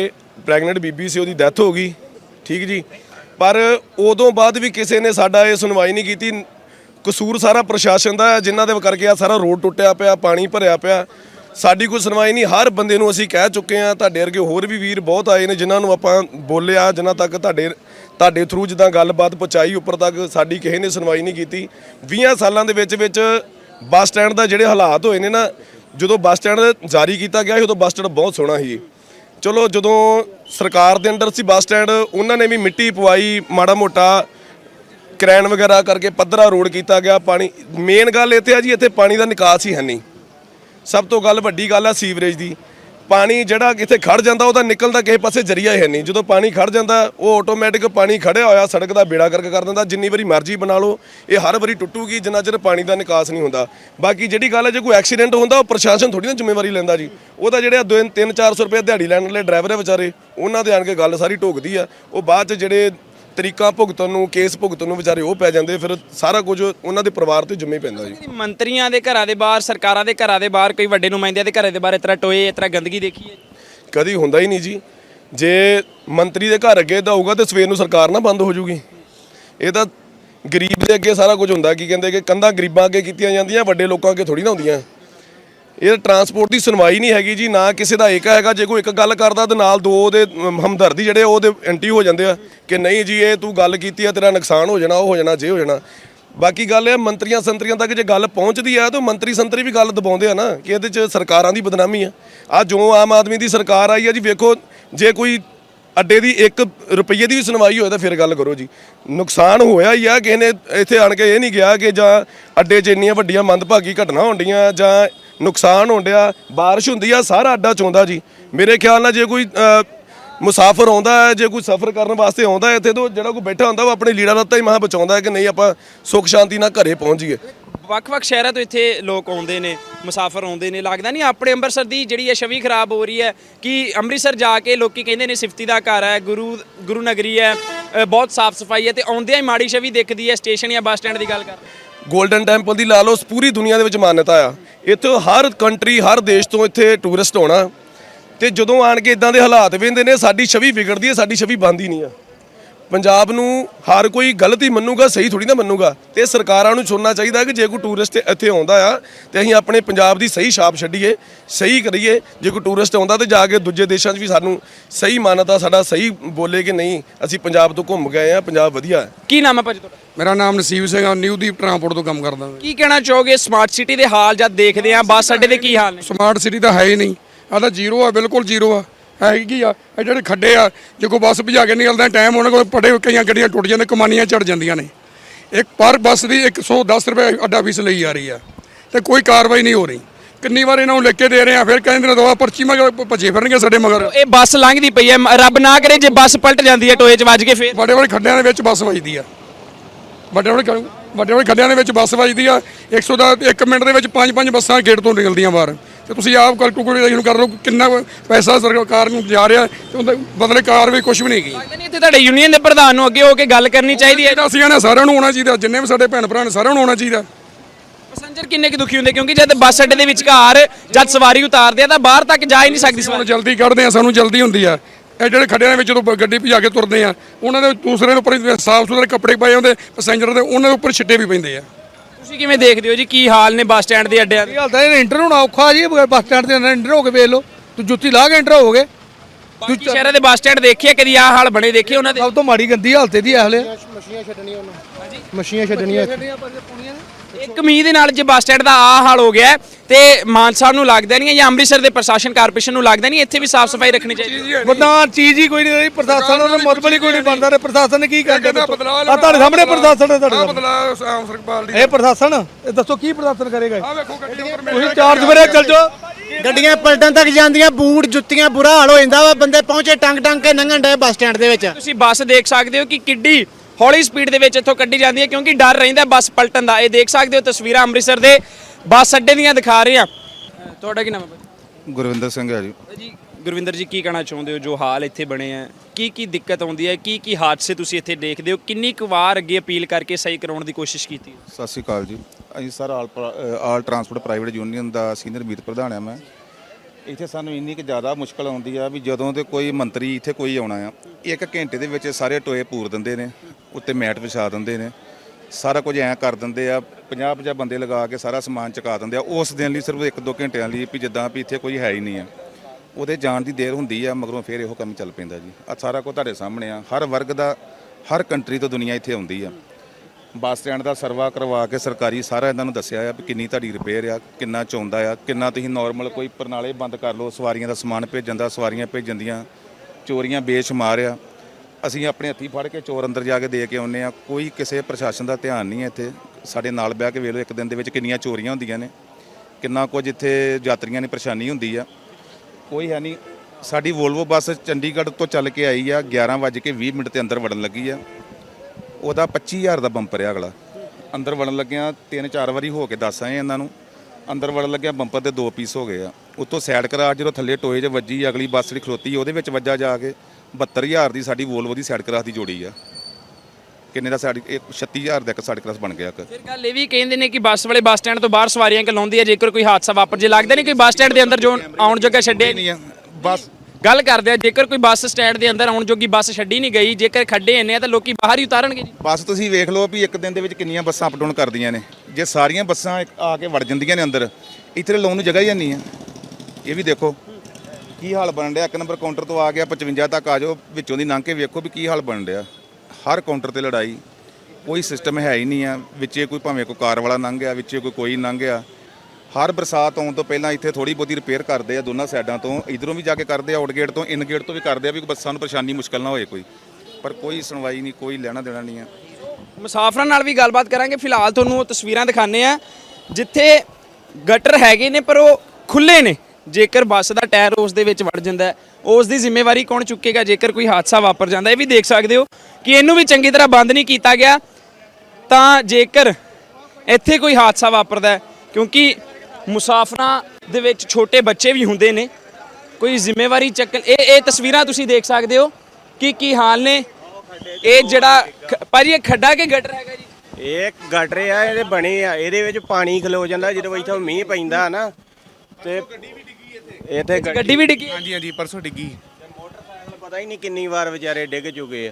ਪ੍ਰੈਗਨੈਂਟ ਬੀਬੀ ਸੀ ਉਹਦੀ ਡੈਥ ਹੋ ਗਈ। ਠੀਕ ਜੀ। ਪਰ ਉਦੋਂ ਬਾਅਦ ਵੀ ਕਿਸੇ ਨੇ ਸਾਡਾ ਇਹ ਸੁਣਵਾਈ ਨਹੀਂ ਕੀਤੀ। ਕਸੂਰ ਸਾਰਾ ਪ੍ਰਸ਼ਾਸਨ ਦਾ ਹੈ, ਜਿਨ੍ਹਾਂ ਦੇ ਕਰਕੇ ਆ ਸਾਰਾ ਰੋਡ ਟੁੱਟਿਆ ਪਿਆ, ਪਾਣੀ ਭਰਿਆ ਪਿਆ। ਸਾਡੀ ਕੋਈ ਸੁਣਵਾਈ ਨਹੀਂ। ਹਰ ਬੰਦੇ ਨੂੰ ਅਸੀਂ ਕਹਿ ਚੁੱਕੇ ਆ ਤੁਹਾਡੇ ਵਰਗੇ ਹੋਰ ਵੀ ਵੀਰ ਬਹੁਤ ਆਏ ਨੇ, ਜਿਨ੍ਹਾਂ ਨੂੰ ਆਪਾਂ ਬੋਲਿਆ, ਜਿਨ੍ਹਾਂ ਤੱਕ ਤੁਹਾਡੇ ਤੁਹਾਡੇ ਥਰੂ ਜਿੱਦਾਂ ਗੱਲਬਾਤ ਪਹੁੰਚਾਈ, ਉੱਪਰ ਤੱਕ ਸਾਡੀ ਕਿਸੇ ਨੇ ਸੁਣਵਾਈ ਨਹੀਂ ਕੀਤੀ। 20 ਸਾਲਾਂ ਦੇ ਵਿੱਚ ਵਿੱਚ ਬੱਸ ਸਟੈਂਡ ਦਾ ਜਿਹੜੇ ਹਾਲਾਤ ਹੋਏ ਨੇ ਨਾ, ਜਦੋਂ ਬੱਸ ਸਟੈਂਡ ਜਾਰੀ ਕੀਤਾ ਗਿਆ ਸੀ, ਉਦੋਂ ਬੱਸ ਸਟੈਂਡ ਬਹੁਤ ਸੋਹਣਾ ਸੀ ਚਲੋ ਜਦੋਂ ਸਰਕਾਰ ਦੇ ਅੰਡਰ ਸੀ ਬੱਸ ਸਟੈਂਡ, ਉਹਨਾਂ ਨੇ ਵੀ ਮਿੱਟੀ ਪਵਾਈ, ਮਾੜਾ ਮੋਟਾ ਕਰੈਨ ਵਗੈਰਾ ਕਰਕੇ ਪੱਧਰਾ ਰੋਡ ਕੀਤਾ ਗਿਆ, ਪਾਣੀ ਮੇਨ ਗੱਲ ਇੱਥੇ ਆ ਜੀ, ਇੱਥੇ ਪਾਣੀ ਦਾ ਨਿਕਾਸ ਹੀ ਹੈ ਨਹੀਂ। ਸਭ ਤੋਂ ਗੱਲ ਵੱਡੀ ਗੱਲ ਆ ਸੀਵਰੇਜ ਦੀ। ਪਾਣੀ ਜਿਹੜਾ ਕਿਤੇ ਖੜ ਜਾਂਦਾ ਉਹਦਾ ਨਿਕਲਦਾ ਕਿਸੇ ਪਾਸੇ ਜਰੀਆ ਹੀ ਹੈ ਨਹੀਂ। ਜਦੋਂ ਪਾਣੀ ਖੜ ਜਾਂਦਾ, ਉਹ ਆਟੋਮੈਟਿਕ ਪਾਣੀ ਖੜਿਆ ਹੋਇਆ, ਸੜਕ ਦਾ ਬੇੜਾ ਕਰਕੇ ਕਰ ਦਿੰਦਾ। ਜਿੰਨੀ ਵਾਰੀ ਮਰਜ਼ੀ ਬਣਾ ਲਓ, ਇਹ ਹਰ ਵਾਰੀ ਟੁੱਟੂਗੀ, ਜਿੰਨਾ ਚਿਰ ਪਾਣੀ ਦਾ ਨਿਕਾਸ ਨਹੀਂ ਹੁੰਦਾ। ਬਾਕੀ ਜਿਹੜੀ ਗੱਲ ਹੈ, ਜੇ ਕੋਈ ਐਕਸੀਡੈਂਟ ਹੁੰਦਾ, ਉਹ ਪ੍ਰਸ਼ਾਸਨ ਥੋੜੀ ਨਾ ਜ਼ਿੰਮੇਵਾਰੀ ਲੈਂਦਾ ਜੀ। ਉਹਦਾ ਜਿਹੜੇ 3 400 ਰੁਪਏ ਦਿਹਾੜੀ ਲੈਣ ਵਾਲੇ ਡਰਾਈਵਰ ਹੈ ਵਿਚਾਰੇ, ਉਹਨਾਂ ਦੇ ਆਣ ਕੇ ਗੱਲ ਸਾਰੀ ਢੋਕਦੀ ਆ। ਉਹ ਬਾਅਦ ਚ ਜਿਹੜੇ ਤਰੀਕਾਂ ਭੁਗਤਣ ਨੂੰ ਕੇਸ ਭੁਗਤਣ ਨੂੰ ਵਿਚਾਰੇ ਉਹ ਪੈ ਜਾਂਦੇ ਫਿਰ ਸਾਰਾ ਕੁਝ ਉਹਨਾਂ ਦੇ ਪਰਿਵਾਰ ਤੇ ਜ਼ਿੰਮੇ ਪੈਂਦਾ ਜੀ। ਮੰਤਰੀਆਂ ਦੇ ਘਰਾਂ ਦੇ ਬਾਹਰ ਸਰਕਾਰਾਂ ਦੇ ਘਰਾਂ ਦੇ ਬਾਹਰ ਕੋਈ ਵੱਡੇ ਨੁਮਾਇੰਦਿਆਂ ਦੇ ਘਰਾਂ ਦੇ ਬਾਹਰ ਇਸ ਤਰ੍ਹਾਂ ਟੋਏ ਇਸ ਤਰ੍ਹਾਂ ਗੰਦਗੀ ਦੇਖੀ ਹੈ ਕਦੀ ਹੁੰਦਾ ਹੀ ਨਹੀਂ ਜੀ। ਜੇ ਮੰਤਰੀ ਦੇ ਘਰ ਅੱਗੇ ਦਾ ਹੋਊਗਾ ਤੇ ਸਵੇਰ ਨੂੰ ਸਰਕਾਰ ਨਾ ਬੰਦ ਹੋ ਜੂਗੀ ਇਹ ਤਾਂ ਗਰੀਬ ਦੇ ਅੱਗੇ ਸਾਰਾ ਕੁਝ ਹੁੰਦਾ ਕੀ ਕਹਿੰਦੇ ਕਿ ਕੰਧਾਂ ਗਰੀਬਾਂ ਅੱਗੇ ਕੀਤੀਆਂ ਜਾਂਦੀਆਂ ਵੱਡੇ ਲੋਕਾਂ ਅੱਗੇ ਥੋੜੀ ਨਾ ਹੁੰਦੀਆਂ। ਇਹ ਟਰਾਂਸਪੋਰਟ ਦੀ ਸੁਣਵਾਈ ਨਹੀਂ ਹੈਗੀ ਜੀ, ਨਾ ਕਿਸੇ ਦਾ ਏਕਾ ਹੈਗਾ। ਜੇ ਕੋਈ ਇੱਕ ਗੱਲ ਕਰਦਾ ਤੇ ਨਾਲ ਦੋ ਉਹਦੇ ਹਮਦਰਦੀ ਜਿਹੜੇ ਉਹਦੇ ਐਂਟੀ ਹੋ ਜਾਂਦੇ ਆ ਕਿ ਨਹੀਂ ਜੀ, ਇਹ ਤੂੰ ਗੱਲ ਕੀਤੀ ਆ, ਤੇਰਾ ਨੁਕਸਾਨ ਹੋ ਜਾਣਾ, ਉਹ ਹੋ ਜਾਣਾ, ਜੇ ਹੋ ਜਾਣਾ। ਬਾਕੀ ਗੱਲ ਇਹ ਮੰਤਰੀਆਂ ਸੰਤਰੀਆਂ ਤੱਕ ਜੇ ਗੱਲ ਪਹੁੰਚਦੀ ਆ, ਤਾਂ ਮੰਤਰੀ ਸੰਤਰੀ ਵੀ ਗੱਲ ਦਬਾਉਂਦੇ ਆ ਨਾ, ਕਿ ਇਹਦੇ 'ਚ ਸਰਕਾਰਾਂ ਦੀ ਬਦਨਾਮੀ ਆ। ਆ ਜੋ ਆਮ ਆਦਮੀ ਦੀ ਸਰਕਾਰ ਆਈ ਆ ਜੀ, ਵੇਖੋ, ਜੇ ਕੋਈ ਅੱਡੇ ਦੀ 1 ਰੁਪਈਏ ਦੀ ਵੀ ਸੁਣਵਾਈ ਹੋਏ ਤਾਂ ਫਿਰ ਗੱਲ ਕਰੋ ਜੀ। ਨੁਕਸਾਨ ਹੋਇਆ ਹੀ ਆ, ਕਿਸੇ ਨੇ ਇੱਥੇ ਆਣ ਕੇ ਇਹ ਨਹੀਂ ਗਿਆ ਕਿ ਜਾਂ ਅੱਡੇ 'ਚ ਇੰਨੀਆਂ ਵੱਡੀਆਂ ਮੰਦਭਾਗੀ ਘਟਨਾ ਹੁੰਦੀਆਂ ਜਾਂ ਨੁਕਸਾਨ ਹੋਣ ਡਿਆ, ਬਾਰਿਸ਼ ਹੁੰਦੀ ਆ, ਸਾਰਾ ਅੱਡਾ ਚੋਂਦਾ ਜੀ। ਮੇਰੇ ਖਿਆਲ ਨਾਲ ਜੇ ਕੋਈ ਮੁਸਾਫਰ ਆਉਂਦਾ ਹੈ, ਜੇ ਕੋਈ ਸਫ਼ਰ ਕਰਨ ਵਾਸਤੇ ਆਉਂਦਾ ਹੈ, ਇੱਥੇ ਤੋਂ ਜਿਹੜਾ ਕੋਈ ਬੈਠਾ ਹੁੰਦਾ ਉਹ ਆਪਣੇ ਲੀੜਾ ਲੱਤਾ ਹੀ ਮਹਾ ਬਚਾਉਂਦਾ ਹੈ ਕਿ ਨਹੀਂ ਆਪਾਂ ਸੁੱਖ ਸ਼ਾਂਤੀ ਨਾਲ ਘਰੇ ਪਹੁੰਚ ਜਾਈਏ। ਵੱਖ-ਵੱਖ ਸ਼ਹਿਰਾਂ ਤੋਂ ਇੱਥੇ ਲੋਕ ਆਉਂਦੇ ਨੇ, ਮੁਸਾਫਰ ਆਉਂਦੇ ਨੇ। ਲੱਗਦਾ ਨਹੀਂ ਆਪਣੇ ਅੰਮ੍ਰਿਤਸਰ ਦੀ ਜਿਹੜੀ ਹੈ ਛਵੀ ਖਰਾਬ ਹੋ ਰਹੀ ਹੈ ਕਿ ਅੰਮ੍ਰਿਤਸਰ ਜਾ ਕੇ ਲੋਕੀ ਕਹਿੰਦੇ ਨੇ ਸਿਫਤੀ ਦਾ ਘਰ ਹੈ, ਗੁਰੂ ਗੁਰੂ ਨਗਰੀ ਹੈ ਬਹੁਤ ਸਾਫ਼ ਸਫ਼ਾਈ ਹੈ ਤੇ ਆਉਂਦਿਆਂ ਹੀ ਮਾੜੀ ਛਵੀ ਦਿਖਦੀ ਹੈ ਸਟੇਸ਼ਨ ਜਾਂ ਬੱਸ ਸਟੈਂਡ ਦੀ ਗੱਲ ਕਰ। ਗੋਲਡਨ ਟੈਂਪਲ ਦੀ ਲਾ ਲਓ ਪੂਰੀ ਦੁਨੀਆ ਦੇ ਵਿੱਚ ਮਾਨਤਾ ਆ। ਇੱਥੇ ਹਰ ਕੰਟਰੀ ਹਰ ਦੇਸ਼ ਤੋਂ ਇੱਥੇ ਟੂਰਿਸਟ ਆਉਣਾ। ਤੇ ਜਦੋਂ ਆਣ ਕੇ ਇਦਾਂ ਦੇ ਹਾਲਾਤ ਵੇਂਦੇ ਨੇ, ਸਾਡੀ ਛਵੀ ਵਿਗੜਦੀ ਹੈ, ਸਾਡੀ ਛਵੀ ਬਣਦੀ ਨਹੀਂ ਆ। ਪੰਜਾਬ ਨੂੰ ਹਰ ਕੋਈ ਗਲਤੀ ਮੰਨੂਗਾ ਸਹੀ ਥੋੜੀ ਨਾ ਮੰਨੂਗਾ। ਤੇ ਸਰਕਾਰਾਂ ਨੂੰ ਸੁਣਨਾ ਚਾਹੀਦਾ ਕਿ ਜੇ ਕੋਈ ਟੂਰਿਸਟ ਇੱਥੇ ਆਉਂਦਾ ਆ ਤੇ ਅਸੀਂ ਆਪਣੇ ਪੰਜਾਬ ਦੀ ਸਹੀ ਛਾਪ ਛੱਡੀਏ ਸਹੀ ਕਰੀਏ। ਜੇ ਕੋਈ ਟੂਰਿਸਟ ਆਉਂਦਾ ਤੇ ਜਾ ਕੇ ਦੂਜੇ ਦੇਸ਼ਾਂ 'ਚ ਵੀ ਸਾਨੂੰ ਸਹੀ ਮਾਨਤਾ ਸਾਡਾ ਸਹੀ ਬੋਲੇ ਕਿ ਨਹੀਂ ਅਸੀਂ ਪੰਜਾਬ ਤੋਂ ਘੁੰਮ ਗਏ ਆ ਪੰਜਾਬ ਵਧੀਆ ਹੈ। ਕੀ ਨਾਮ ਹੈ ਭਾਜੀ ਤੁਹਾਡਾ? ਮੇਰਾ ਨਾਮ ਨਸੀਬ ਸਿੰਘ ਆ ਨਿਊ ਦੀਪ ਟਰਾਂਸਪੋਰਟ ਤੋਂ ਕੰਮ ਕਰਦਾ ਮੈਂ। ਕੀ ਕਹਿਣਾ ਚਾਹੋਗੇ ਸਮਾਰਟ ਸਿਟੀ ਦੇ ਹਾਲ ਜਦ ਦੇਖਦੇ ਆ ਬੱਸ ਅੱਡੇ ਦੇ ਕੀ ਹਾਲ ਨੇ? ਸਮਾਰਟ ਸਿਟੀ ਤਾਂ ਹੈ ਹੀ ਨਹੀਂ। ਆ ਤਾਂ ਜ਼ੀਰੋ ਆ ਬਿਲਕੁਲ ਜ਼ੀਰੋ ਆ। ਹੈ ਕੀ ਆ? ਇਹ ਜਿਹੜੇ ਖੱਡੇ ਆ ਜੇ ਕੋਈ ਬੱਸ ਭਜਾ ਕੇ ਨਿਕਲਦਾ ਟਾਈਮ ਉਹਨਾਂ ਕੋਲ ਪੜੇ ਕਈਆਂ ਗੱਡੀਆਂ ਟੁੱਟ ਜਾਂਦੇ ਕਮਾਨੀਆਂ ਚੜ ਜਾਂਦੀਆਂ ਨੇ। ਇੱਕ ਪਰ ਬੱਸ ਦੀ 110 ਰੁਪਏ ਅੱਡਾ ਫੀਸ ਲਈ ਜਾ ਰਹੀ ਆ ਤੇ ਕੋਈ ਕਾਰਵਾਈ ਨਹੀਂ ਹੋ ਰਹੀ। ਕਿੰਨੀ ਵਾਰ ਇਹਨਾਂ ਨੂੰ ਲਿਖ ਕੇ ਦੇ ਰਹੇ ਆ ਫਿਰ ਕਹਿੰਦੇ ਨੇ ਦਵਾ ਪਰਚੀ ਮਗਰ ਭੱਜੇ ਫਿਰਨਗੇ ਸਾਡੇ ਮਗਰ। ਇਹ ਬੱਸ ਲੰਘਦੀ ਪਈ ਹੈ ਰੱਬ ਨਾ ਕਰੇ ਜੇ ਬੱਸ ਪਲਟ ਜਾਂਦੀ ਹੈ ਟੋਏ 'ਚ ਵੱਜ ਕੇ ਫੇਰ। ਵੱਡੇ ਵੱਡੇ ਖੱਡਿਆਂ ਦੇ ਵਿੱਚ ਬੱਸ ਵੱਜਦੀ ਆ। ਵੱਡੇ ਵੱਡੇ ਵੱਡੇ ਵੱਡੇ ਖੱਡਿਆਂ ਦੇ ਵਿੱਚ ਬੱਸ ਵੱਜਦੀ ਆ। 100 ਦਾ ਇੱਕ ਮਿੰਟ ਦੇ ਵਿੱਚ ਪੰਜ ਪੰਜ ਬੱਸਾਂ ਗੇਟ ਤੋਂ ਨਿਕਲਦੀਆਂ ਬਾਹਰ। ਤੇ ਤੁਸੀਂ ਆਪ ਕੈਲਕੂਲੇਸ਼ਨ ਕਰ ਲਓ ਕਿੰਨਾ ਪੈਸਾ ਸਰਕਾਰ ਨੂੰ ਜਾ ਰਿਹਾ ਤੇ ਉਹਦੇ ਬਦਲੇ ਕਾਰਵਾਈ ਕੁਝ ਵੀ ਨਹੀਂ ਗਈ ਲੱਗਦਾ ਨਹੀਂ ਇੱਥੇ ਤੁਹਾਡੇ ਯੂਨੀਅਨ ਦੇ ਪ੍ਰਧਾਨ ਨੂੰ ਅੱਗੇ ਹੋ ਕੇ ਗੱਲ ਕਰਨੀ ਚਾਹੀਦੀ ਹੈ। ਅਸੀਂ ਨੇ ਸਾਰਿਆਂ ਨੂੰ ਹੋਣਾ ਚਾਹੀਦਾ ਜਿੰਨੇ ਵੀ ਸਾਡੇ ਭੈਣ ਭਰਾ ਨੇ ਸਾਰਿਆਂ ਨੂੰ ਹੋਣਾ ਚਾਹੀਦਾ। ਪੈਸੰਜਰ ਕਿੰਨੇ ਕੁ ਦੁਖੀ ਹੁੰਦੇ? ਕਿਉਂਕਿ ਜਦ ਬੱਸ ਅੱਡੇ ਦੇ ਵਿਚਕਾਰ ਜਦ ਸਵਾਰੀ ਉਤਾਰਦੇ ਆ ਤਾਂ ਬਾਹਰ ਤੱਕ ਜਾ ਹੀ ਨਹੀਂ ਸਕਦੀ ਸਵਾਰੀ। ਜਲਦੀ ਕੱਢਦੇ ਆ ਸਾਨੂੰ ਜਲਦੀ ਹੁੰਦੀ ਆ। ਇਹ ਜਿਹੜੇ ਖੱਡਿਆਂ ਵਿੱਚ ਜਦੋਂ ਗੱਡੀ ਭਜਾ ਕੇ ਤੁਰਦੇ ਆ ਉਹਨਾਂ ਦੇ ਦੂਸਰੇ ਦੇ ਉੱਪਰ ਸਾਫ਼ ਸੁਥਰੇ ਕੱਪੜੇ ਪਾਏ ਹੁੰਦੇ ਪੈਸੇਂਜਰ ਦੇ ਉਹਨਾਂ ਦੇ ਉੱਪਰ ਛਿੱਟੇ ਵੀ ਪੈਂਦੇ ਆ। ਤੁਸੀਂ ਕਿਵੇਂ ਦੇਖਦੇ ਹੋ ਜੀ? ਕੀ ਹਾਲ ਨੇ ਬੱਸ ਸਟੈਂਡ ਦੇ ਅੱਡਿਆਂ ਦੇ? ਇਹ ਹਾਲ ਤਾਂ ਇਹ ਇੰਟਰ ਹੋਣਾ ਔਖਾ ਜੀ ਬੱਸ ਸਟੈਂਡ ਤੇ ਇੰਟਰ ਹੋ ਕੇ ਵੇਖ ਲਓ। ਤੂੰ ਜੁੱਤੀ ਲਾ ਕੇ ਇੰਟਰ ਹੋਗੇ ਬਾਕੀ ਸ਼ਹਿਰਾਂ ਦੇ ਬੱਸ ਸਟੈਂਡ ਦੇਖਿਆ ਕਦੀ ਆਹ ਹਾਲ ਬਣੇ ਦੇਖੇ ਉਹਨਾਂ ਦੇ? ਸਭ ਤੋਂ ਮਾੜੀ ਗੰਦੀ ਹਾਲਤ ਇਹਦੀ ਐ ਹਲੇ। ਮਸ਼ੀਨਾਂ ਛੱਡਣੀਆਂ ਉਹਨਾਂ। ਮਸ਼ੀਨਾਂ ਛੱਡਣੀਆਂ ਇੱਕ ਮੀਂਹ ਦੇ ਨਾਲ ਜੇ ਬੱਸ ਸਟੈਂਡ ਦਾ ਆਹ ਹਾਲ ਹੋ ਗਿਆ ਹੈ, ਤੇ ਮਾਨ ਸਾਹਿਬ ਨੂੰ ਲੱਗਦਾ ਨਹੀਂ ਹੈ ਜਾਂ ਅੰਮ੍ਰਿਤਸਰ ਦੇ ਪ੍ਰਸ਼ਾਸਨ ਕਾਰਪੋਰੇਸ਼ਨ ਨੂੰ ਲੱਗਦਾ ਨਹੀਂ ਇੱਥੇ ਵੀ ਸਾਫ਼ ਸਫ਼ਾਈ ਰੱਖਣੀ ਚਾਹੀਦੀ ਹੈ? ਬੰਦਾ ਚੀਜ਼ ਹੀ ਕੋਈ ਨਹੀਂ ਰਹੀ ਪ੍ਰਸ਼ਾਸਨ ਉਹਨੇ ਮਤਲਬ ਹੀ ਕੋਈ ਨਹੀਂ ਬਣਦਾ ਤੇ ਪ੍ਰਸ਼ਾਸਨ ਨੇ ਕੀ ਬਦਲਾਅ ਆ ਤੁਹਾਡੇ ਸਾਹਮਣੇ ਪ੍ਰਸ਼ਾਸਨ ਹੈ ਤੁਹਾਡੇ ਸਾਹਮਣੇ। ਬਦਲਾ ਆਮ ਸਰਕਾਰ ਦੀ। ਇਹ ਪ੍ਰਸ਼ਾਸਨ? ਇਹ ਦੱਸੋ ਕੀ ਪ੍ਰਸ਼ਾਸਨ ਕਰੇਗਾ ਇਹ? ਆ ਵੇਖੋ ਗੱਡੀਆਂ ਉੱਪਰ ਤੁਸੀਂ ਚਾਰਜ ਵਰੇ ਚੱਲ ਜਾਓ। ਗੱਡੀਆਂ ਪਲਟਣ ਤੱਕ ਜਾਂਦੀਆਂ ਬੂਟ ਜੁੱਤੀਆਂ ਬੁਰਾ ਹਾਲ ਹੋ ਜਾਂਦਾ ਵਾ ਬੰਦੇ ਪਹੁੰਚੇ ਟੰਗ ਟੰਗ ਕੇ ਲੰਘਣ ਡਏ ਬੱਸ ਸਟੈਂਡ ਦੇ ਵਿੱਚ। ਤੁਸੀਂ ਬੱਸ ਦੇਖ ਸਕਦੇ ਹੋ ਕਿ ਕਿੱਡੀ ਹੌਲੀ ਸਪੀਡ ਦੇ ਵਿੱਚ ਇੱਥੋਂ ਕੱਢੀ ਜਾਂਦੀ ਹੈ ਕਿਉਂਕਿ ਡਰ ਰਹਿੰਦਾ ਬੱਸ ਪਲਟਣ ਦਾ। ਇਹ ਦੇਖ ਸਕਦੇ ਹੋ ਤਸਵੀਰਾਂ ਅੰਮ੍ਰਿਤਸਰ ਦੇ ਬੱਸ ਅੱਡੇ ਦੀਆਂ ਦਿਖਾ ਰਹੇ ਹਾਂ। ਤੁਹਾਡਾ ਕੀ ਨਾਮ ਹੈ? ਗੁਰਵਿੰਦਰ ਸਿੰਘ ਹੈ ਜੀ। ਜੀ ਗੁਰਵਿੰਦਰ ਜੀ ਕੀ ਕਹਿਣਾ ਚਾਹੁੰਦੇ ਹੋ? ਜੋ ਹਾਲ ਇੱਥੇ ਬਣੇ ਆ ਕੀ ਕੀ ਦਿੱਕਤ ਆਉਂਦੀ ਹੈ? ਕੀ ਕੀ ਹਾਦਸੇ ਤੁਸੀਂ ਇੱਥੇ ਦੇਖਦੇ ਹੋ? ਕਿੰਨੀ ਕੁ ਵਾਰ ਅੱਗੇ ਅਪੀਲ ਕਰਕੇ ਸਹੀ ਕਰਾਉਣ ਦੀ ਕੋਸ਼ਿਸ਼ ਕੀਤੀ? ਸਤਿ ਸ਼੍ਰੀ ਅਕਾਲ ਜੀ। ਅਸੀਂ sir all all transport private union ਦਾ ਸੀਨੀਅਰ ਮੀਤ ਪ੍ਰਧਾਨ ਆ ਮੈਂ। ਇੱਥੇ ਸਾਨੂੰ ਇੰਨੀ ਕਿ ਜ਼ਿਆਦਾ ਮੁਸ਼ਕਲ ਆਉਂਦੀ ਆ ਵੀ ਜਦੋਂ ਤੇ ਕੋਈ ਮੰਤਰੀ ਇੱਥੇ ਕੋਈ ਆਉਣਾ ਆ, ਇੱਕ ਘੰਟੇ ਦੇ ਵਿੱਚ ਸਾਰੇ ਟੋਏ ਪੂਰ ਦਿੰਦੇ ਨੇ, ਉੱਤੇ ਮੈਟ ਵਿਛਾ ਦਿੰਦੇ ਨੇ। ਸਾਰਾ ਕੁਝ ਐਂ ਕਰ ਦਿੰਦੇ ਆ 50 50 ਬੰਦੇ ਲਗਾ ਕੇ ਸਾਰਾ ਸਮਾਨ ਚੁਕਾ ਦਿੰਦੇ ਆ। ਉਸ ਦਿਨ ਲਈ ਸਿਰਫ 1-2 ਘੰਟਿਆਂ ਲਈ ਵੀ ਜਿੱਦਾਂ ਵੀ ਇੱਥੇ ਕੋਈ ਹੈ ਹੀ ਨਹੀਂ ਆ। ਉਹਦੇ ਜਾਣ ਦੀ ਦੇਰ ਹੁੰਦੀ ਆ, ਮਗਰੋਂ ਫਿਰ ਇਹੋ ਕੰਮ ਚੱਲ ਪੈਂਦਾ ਜੀ। ਆ ਸਾਰਾ ਕੁਝ ਤੁਹਾਡੇ ਸਾਹਮਣੇ ਆ। ਹਰ ਵਰਗ ਦਾ, ਹਰ ਕੰਟਰੀ ਤੋਂ ਦੁਨੀਆ ਇੱਥੇ ਆਉਂਦੀ ਆ। ਬੱਸ ਸਟੈਂਡ ਦਾ ਸਰਵਾ ਕਰਵਾ ਕੇ ਸਰਕਾਰੀ ਸਾਰਾ ਇਹਨਾਂ ਨੂੰ ਦੱਸਿਆ ਆ ਵੀ ਕਿੰਨੀ ਤੁਹਾਡੀ ਰਿਪੇਅਰ ਆ, ਕਿੰਨਾ ਚਾਹੁੰਦਾ ਆ, ਕਿੰਨਾ ਤੁਸੀਂ ਨਾਰਮਲ ਕੋਈ ਪ੍ਰਣਾਲੇ ਬੰਦ ਕਰ ਲਓ, ਸਵਾਰੀਆਂ ਦਾ ਸਮਾਨ ਭੇਜਣ ਦਾ, ਸਵਾਰੀਆਂ ਭੇਜਣ ਦੀਆਂ, ਚੋਰੀਆਂ ਬੇਸ਼ੁਮਾਰ ਆ। ਅਸੀਂ ਆਪਣੇ ਹੱਥੀਂ ਫੜ ਕੇ ਚੋਰ ਅੰਦਰ ਜਾ ਕੇ ਦੇ ਕੇ ਆਉਂਦੇ ਆ, ਕੋਈ ਕਿਸੇ ਪ੍ਰਸ਼ਾਸਨ ਦਾ ਧਿਆਨ ਨਹੀਂ ਹੈ ਇੱਥੇ। ਸਾਡੇ ਨਾਲ ਬਹਿ ਕੇ ਵੇਖ ਲਓ, ਇੱਕ ਦਿਨ ਦੇ ਵਿੱਚ ਕਿੰਨੀਆਂ ਚੋਰੀਆਂ ਹੁੰਦੀਆਂ ਨੇ, ਕਿੰਨਾ ਕੁਝ ਇੱਥੇ ਯਾਤਰੀਆਂ ਦੀ ਪਰੇਸ਼ਾਨੀ ਹੁੰਦੀ ਆ। ਕੋਈ ਹੈ ਨਹੀਂ, ਸਾਡੀ ਵੋਲਵੋ ਬੱਸ ਚੰਡੀਗੜ੍ਹ ਤੋਂ ਚੱਲ ਕੇ ਆਈ ਆ 11:20 ਮਿੰਟ ਤੇ ਅੰਦਰ ਵੜਨ ਲੱਗੀ ਆ। ਉਹਦਾ 25000 ਦਾ ਬੰਪਰ ਆ ਅਗਲਾ। ਅੰਦਰ ਵੜਨ ਲੱਗਿਆ ਤਿੰਨ ਚਾਰ ਵਾਰੀ ਹੋ ਕੇ ਦੱਸ ਆਏ ਇਹਨਾਂ ਨੂੰ। ਅੰਦਰ ਵੜਨ ਲੱਗਿਆ ਬੰਪਰ ਦੇ ਦੋ ਪੀਸ ਹੋ ਗਏ ਆ। ਉੱਤੋਂ ਸਾਈਡ ਕਰਾ ਜਦੋਂ ਥੱਲੇ ਟੋਏ 'ਚ ਵੱਜੀ ਅਗਲੀ ਬੱਸ ਜਿਹੜੀ ਖਲੋਤੀ ਉਹਦੇ ਵਿੱਚ ਵੱਜਾ ਜਾ ਕੇ 72000 ਦੀ ਸਾਡੀ ਵੋਲਵੋ ਦੀ ਸਾਈਡ ਕਰਾਸ ਦੀ ਜੋੜੀ ਆ। ਕਿੰਨੇ ਦਾ ਸਾਡੀ ਇਹ 36000 ਦਾ ਇੱਕ ਸਾਈਡ ਕਰਾਸ ਬਣ ਗਿਆ ਇੱਕ। ਫਿਰ ਗੱਲ ਇਹ ਵੀ ਕਹਿੰਦੇ ਨੇ ਕਿ ਬੱਸ ਵਾਲੇ ਬੱਸ ਸਟੈਂਡ ਤੋਂ ਬਾਹਰ ਸਵਾਰੀਆਂ ਲਾਉਂਦੀ ਹੈ ਜੇਕਰ ਕੋਈ ਹਾਦਸਾ ਵਾਪਰ ਜੇ ਲੱਗਦਾ ਨਹੀਂ ਕੋਈ ਬੱਸ ਸਟੈਂਡ ਦੇ ਅੰਦਰ ਜੋ ਆਉਣ ਜੋਗਾ ਛੱਡਿਆ ਹੀ ਨਹੀਂ। ਨਹੀਂ ਆ। ਬਸ ਗੱਲ ਕਰਦੇ ਆ, ਜੇਕਰ ਕੋਈ ਬੱਸ ਸਟੈਂਡ ਦੇ ਅੰਦਰ ਆਉਣ ਜੋਗੀ ਬੱਸ ਛੱਡੀ ਨਹੀਂ ਗਈ, ਜੇਕਰ ਖੱਡੇ ਇੰਨੇ ਆ ਤਾਂ ਲੋਕੀ ਬਾਹਰ ਹੀ ਉਤਾਰਨਗੇ ਜੀ। ਬਸ ਤੁਸੀਂ ਵੇਖ ਲਓ ਵੀ ਇੱਕ ਦਿਨ ਦੇ ਵਿੱਚ ਕਿੰਨੀਆਂ ਬੱਸਾਂ ਅਪ ਡਾਊਨ ਕਰਦੀਆਂ ਨੇ। ਜੇ ਸਾਰੀਆਂ ਬੱਸਾਂ ਇੱਕ ਆ ਕੇ ਵੜ ਜਾਂਦੀਆਂ ਨੇ ਅੰਦਰ, ਇੱਥੇ ਲਾਉਣ ਨੂੰ ਜਗ੍ਹਾ ਹੀ ਨਹੀਂ ਆ। ਇਹ ਵੀ ਦੇਖੋ, ਕੀ ਹਾਲ ਬਣ ਰਿਹਾ? ਇੱਕ ਨੰਬਰ ਕਾਊਂਟਰ ਤੋਂ ਆ ਗਿਆ 55 ਤੱਕ ਆ ਜਾਓ, ਵਿੱਚੋਂ ਦੀ ਲੰਘ ਕੇ ਵੇਖੋ ਵੀ ਕੀ ਹਾਲ ਬਣ ਰਿਹਾ। ਹਰ ਕਾਊਂਟਰ ਤੇ ਲੜਾਈ, ਕੋਈ ਸਿਸਟਮ ਹੈ ਹੀ ਨਹੀਂ ਆ। ਵਿੱਚੇ ਕੋਈ ਭਾਵੇਂ ਕੋਈ ਕਾਰ ਵਾਲਾ ਲੰਘ ਗਿਆ, ਵਿੱਚੇ ਕੋਈ ਕੋਈ ਲੰਘ ਗਿਆ। ਹਰ ਬਰਸਾਤ ਆਉਣ ਤੋਂ ਪਹਿਲਾਂ ਇੱਥੇ ਥੋੜੀ ਬਹੁਤੀ ਰਿਪੇਅਰ ਕਰਦੇ ਆ ਦੋਨਾਂ ਸਾਈਡਾਂ ਤੋਂ। ਇਧਰੋਂ ਵੀ ਜਾ ਕੇ ਕਰਦੇ ਆ ਆਊਟ ਗੇਟ ਤੋਂ ਇਨ ਗੇਟ ਤੋਂ ਵੀ ਕਰਦੇ ਆ ਵੀ ਬੱਸਾਂ ਨੂੰ ਪਰੇਸ਼ਾਨੀ ਮੁਸ਼ਕਲ ਨਾ ਹੋਏ ਕੋਈ। ਪਰ ਕੋਈ ਸੁਣਵਾਈ ਨਹੀਂ, ਕੋਈ ਲੈਣਾ ਦੇਣਾ ਨਹੀਂ ਆ। ਮੁਸਾਫਰਾਂ ਨਾਲ ਵੀ ਗੱਲਬਾਤ ਕਰਾਂਗੇ। ਫਿਲਹਾਲ ਤੁਹਾਨੂੰ ਉਹ ਤਸਵੀਰਾਂ ਦਿਖਾਣੇ ਆ, ਜਿੱਥੇ ਗਟਰ ਹੈਗੇ ਨੇ, ਪਰ ਉਹ ਖੁੱਲੇ ਨੇ। ਜੇਕਰ ਬੱਸ ਦਾ ਟਾਇਰ ਉਸ ਦੇ ਵਿੱਚ ਵੜ ਜਾਂਦਾ ਉਸ ਦੀ ਜ਼ਿੰਮੇਵਾਰੀ ਕੌਣ ਚੁੱਕੇਗਾ? ਜੇਕਰ ਕੋਈ ਹਾਦਸਾ ਵਾਪਰ ਜਾਂਦਾ ਇਹ ਵੀ ਦੇਖ ਸਕਦੇ ਹੋ ਕਿ ਇਹਨੂੰ ਵੀ ਚੰਗੀ ਤਰ੍ਹਾਂ ਬੰਦ ਨਹੀਂ ਕੀਤਾ ਗਿਆ। ਤਾਂ ਜੇਕਰ ਇੱਥੇ ਕੋਈ ਹਾਦਸਾ ਵਾਪਰਦਾ ਕਿਉਂਕਿ ਮੁਸਾਫਰਾਂ ਦੇ ਵਿੱਚ ਛੋਟੇ ਬੱਚੇ ਵੀ ਹੁੰਦੇ ਨੇ। ਕੋਈ ਜ਼ਿੰਮੇਵਾਰੀ ਚੱਕਣ ਇਹ ਇਹ ਤਸਵੀਰਾਂ ਤੁਸੀਂ ਦੇਖ ਸਕਦੇ ਹੋ ਕਿ ਕੀ ਹਾਲ ਨੇ। ਇਹ ਜਿਹੜਾ ਖ- ਭਾਜੀ ਇਹ ਖੱਡਾ ਕੇ ਗਟਰ ਹੈਗਾ ਜੀ? ਇਹ ਗਟਰੇ ਆ ਇਹਦੇ ਬਣੇ ਆ। ਇਹਦੇ ਵਿੱਚ ਪਾਣੀ ਖਲੋ ਜਾਂਦਾ ਜਦੋਂ ਇੱਥੋਂ ਮੀਂਹ ਪੈਂਦਾ ਨਾ ਤੇ ਇੱਥੇ ਗੱਡੀ ਗੱਡੀ ਵੀ ਡਿੱਗੀ ਹੈ। ਹਾਂਜੀ ਹਾਂਜੀ ਪਰਸੋਂ ਡਿੱਗੀ। ਮੋਟਰਸਾਈਕਲ ਪਤਾ ਹੀ ਨਹੀਂ ਕਿੰਨੀ ਵਾਰ ਵਿਚਾਰੇ ਡਿੱਗ ਚੁੱਕੇ ਆ।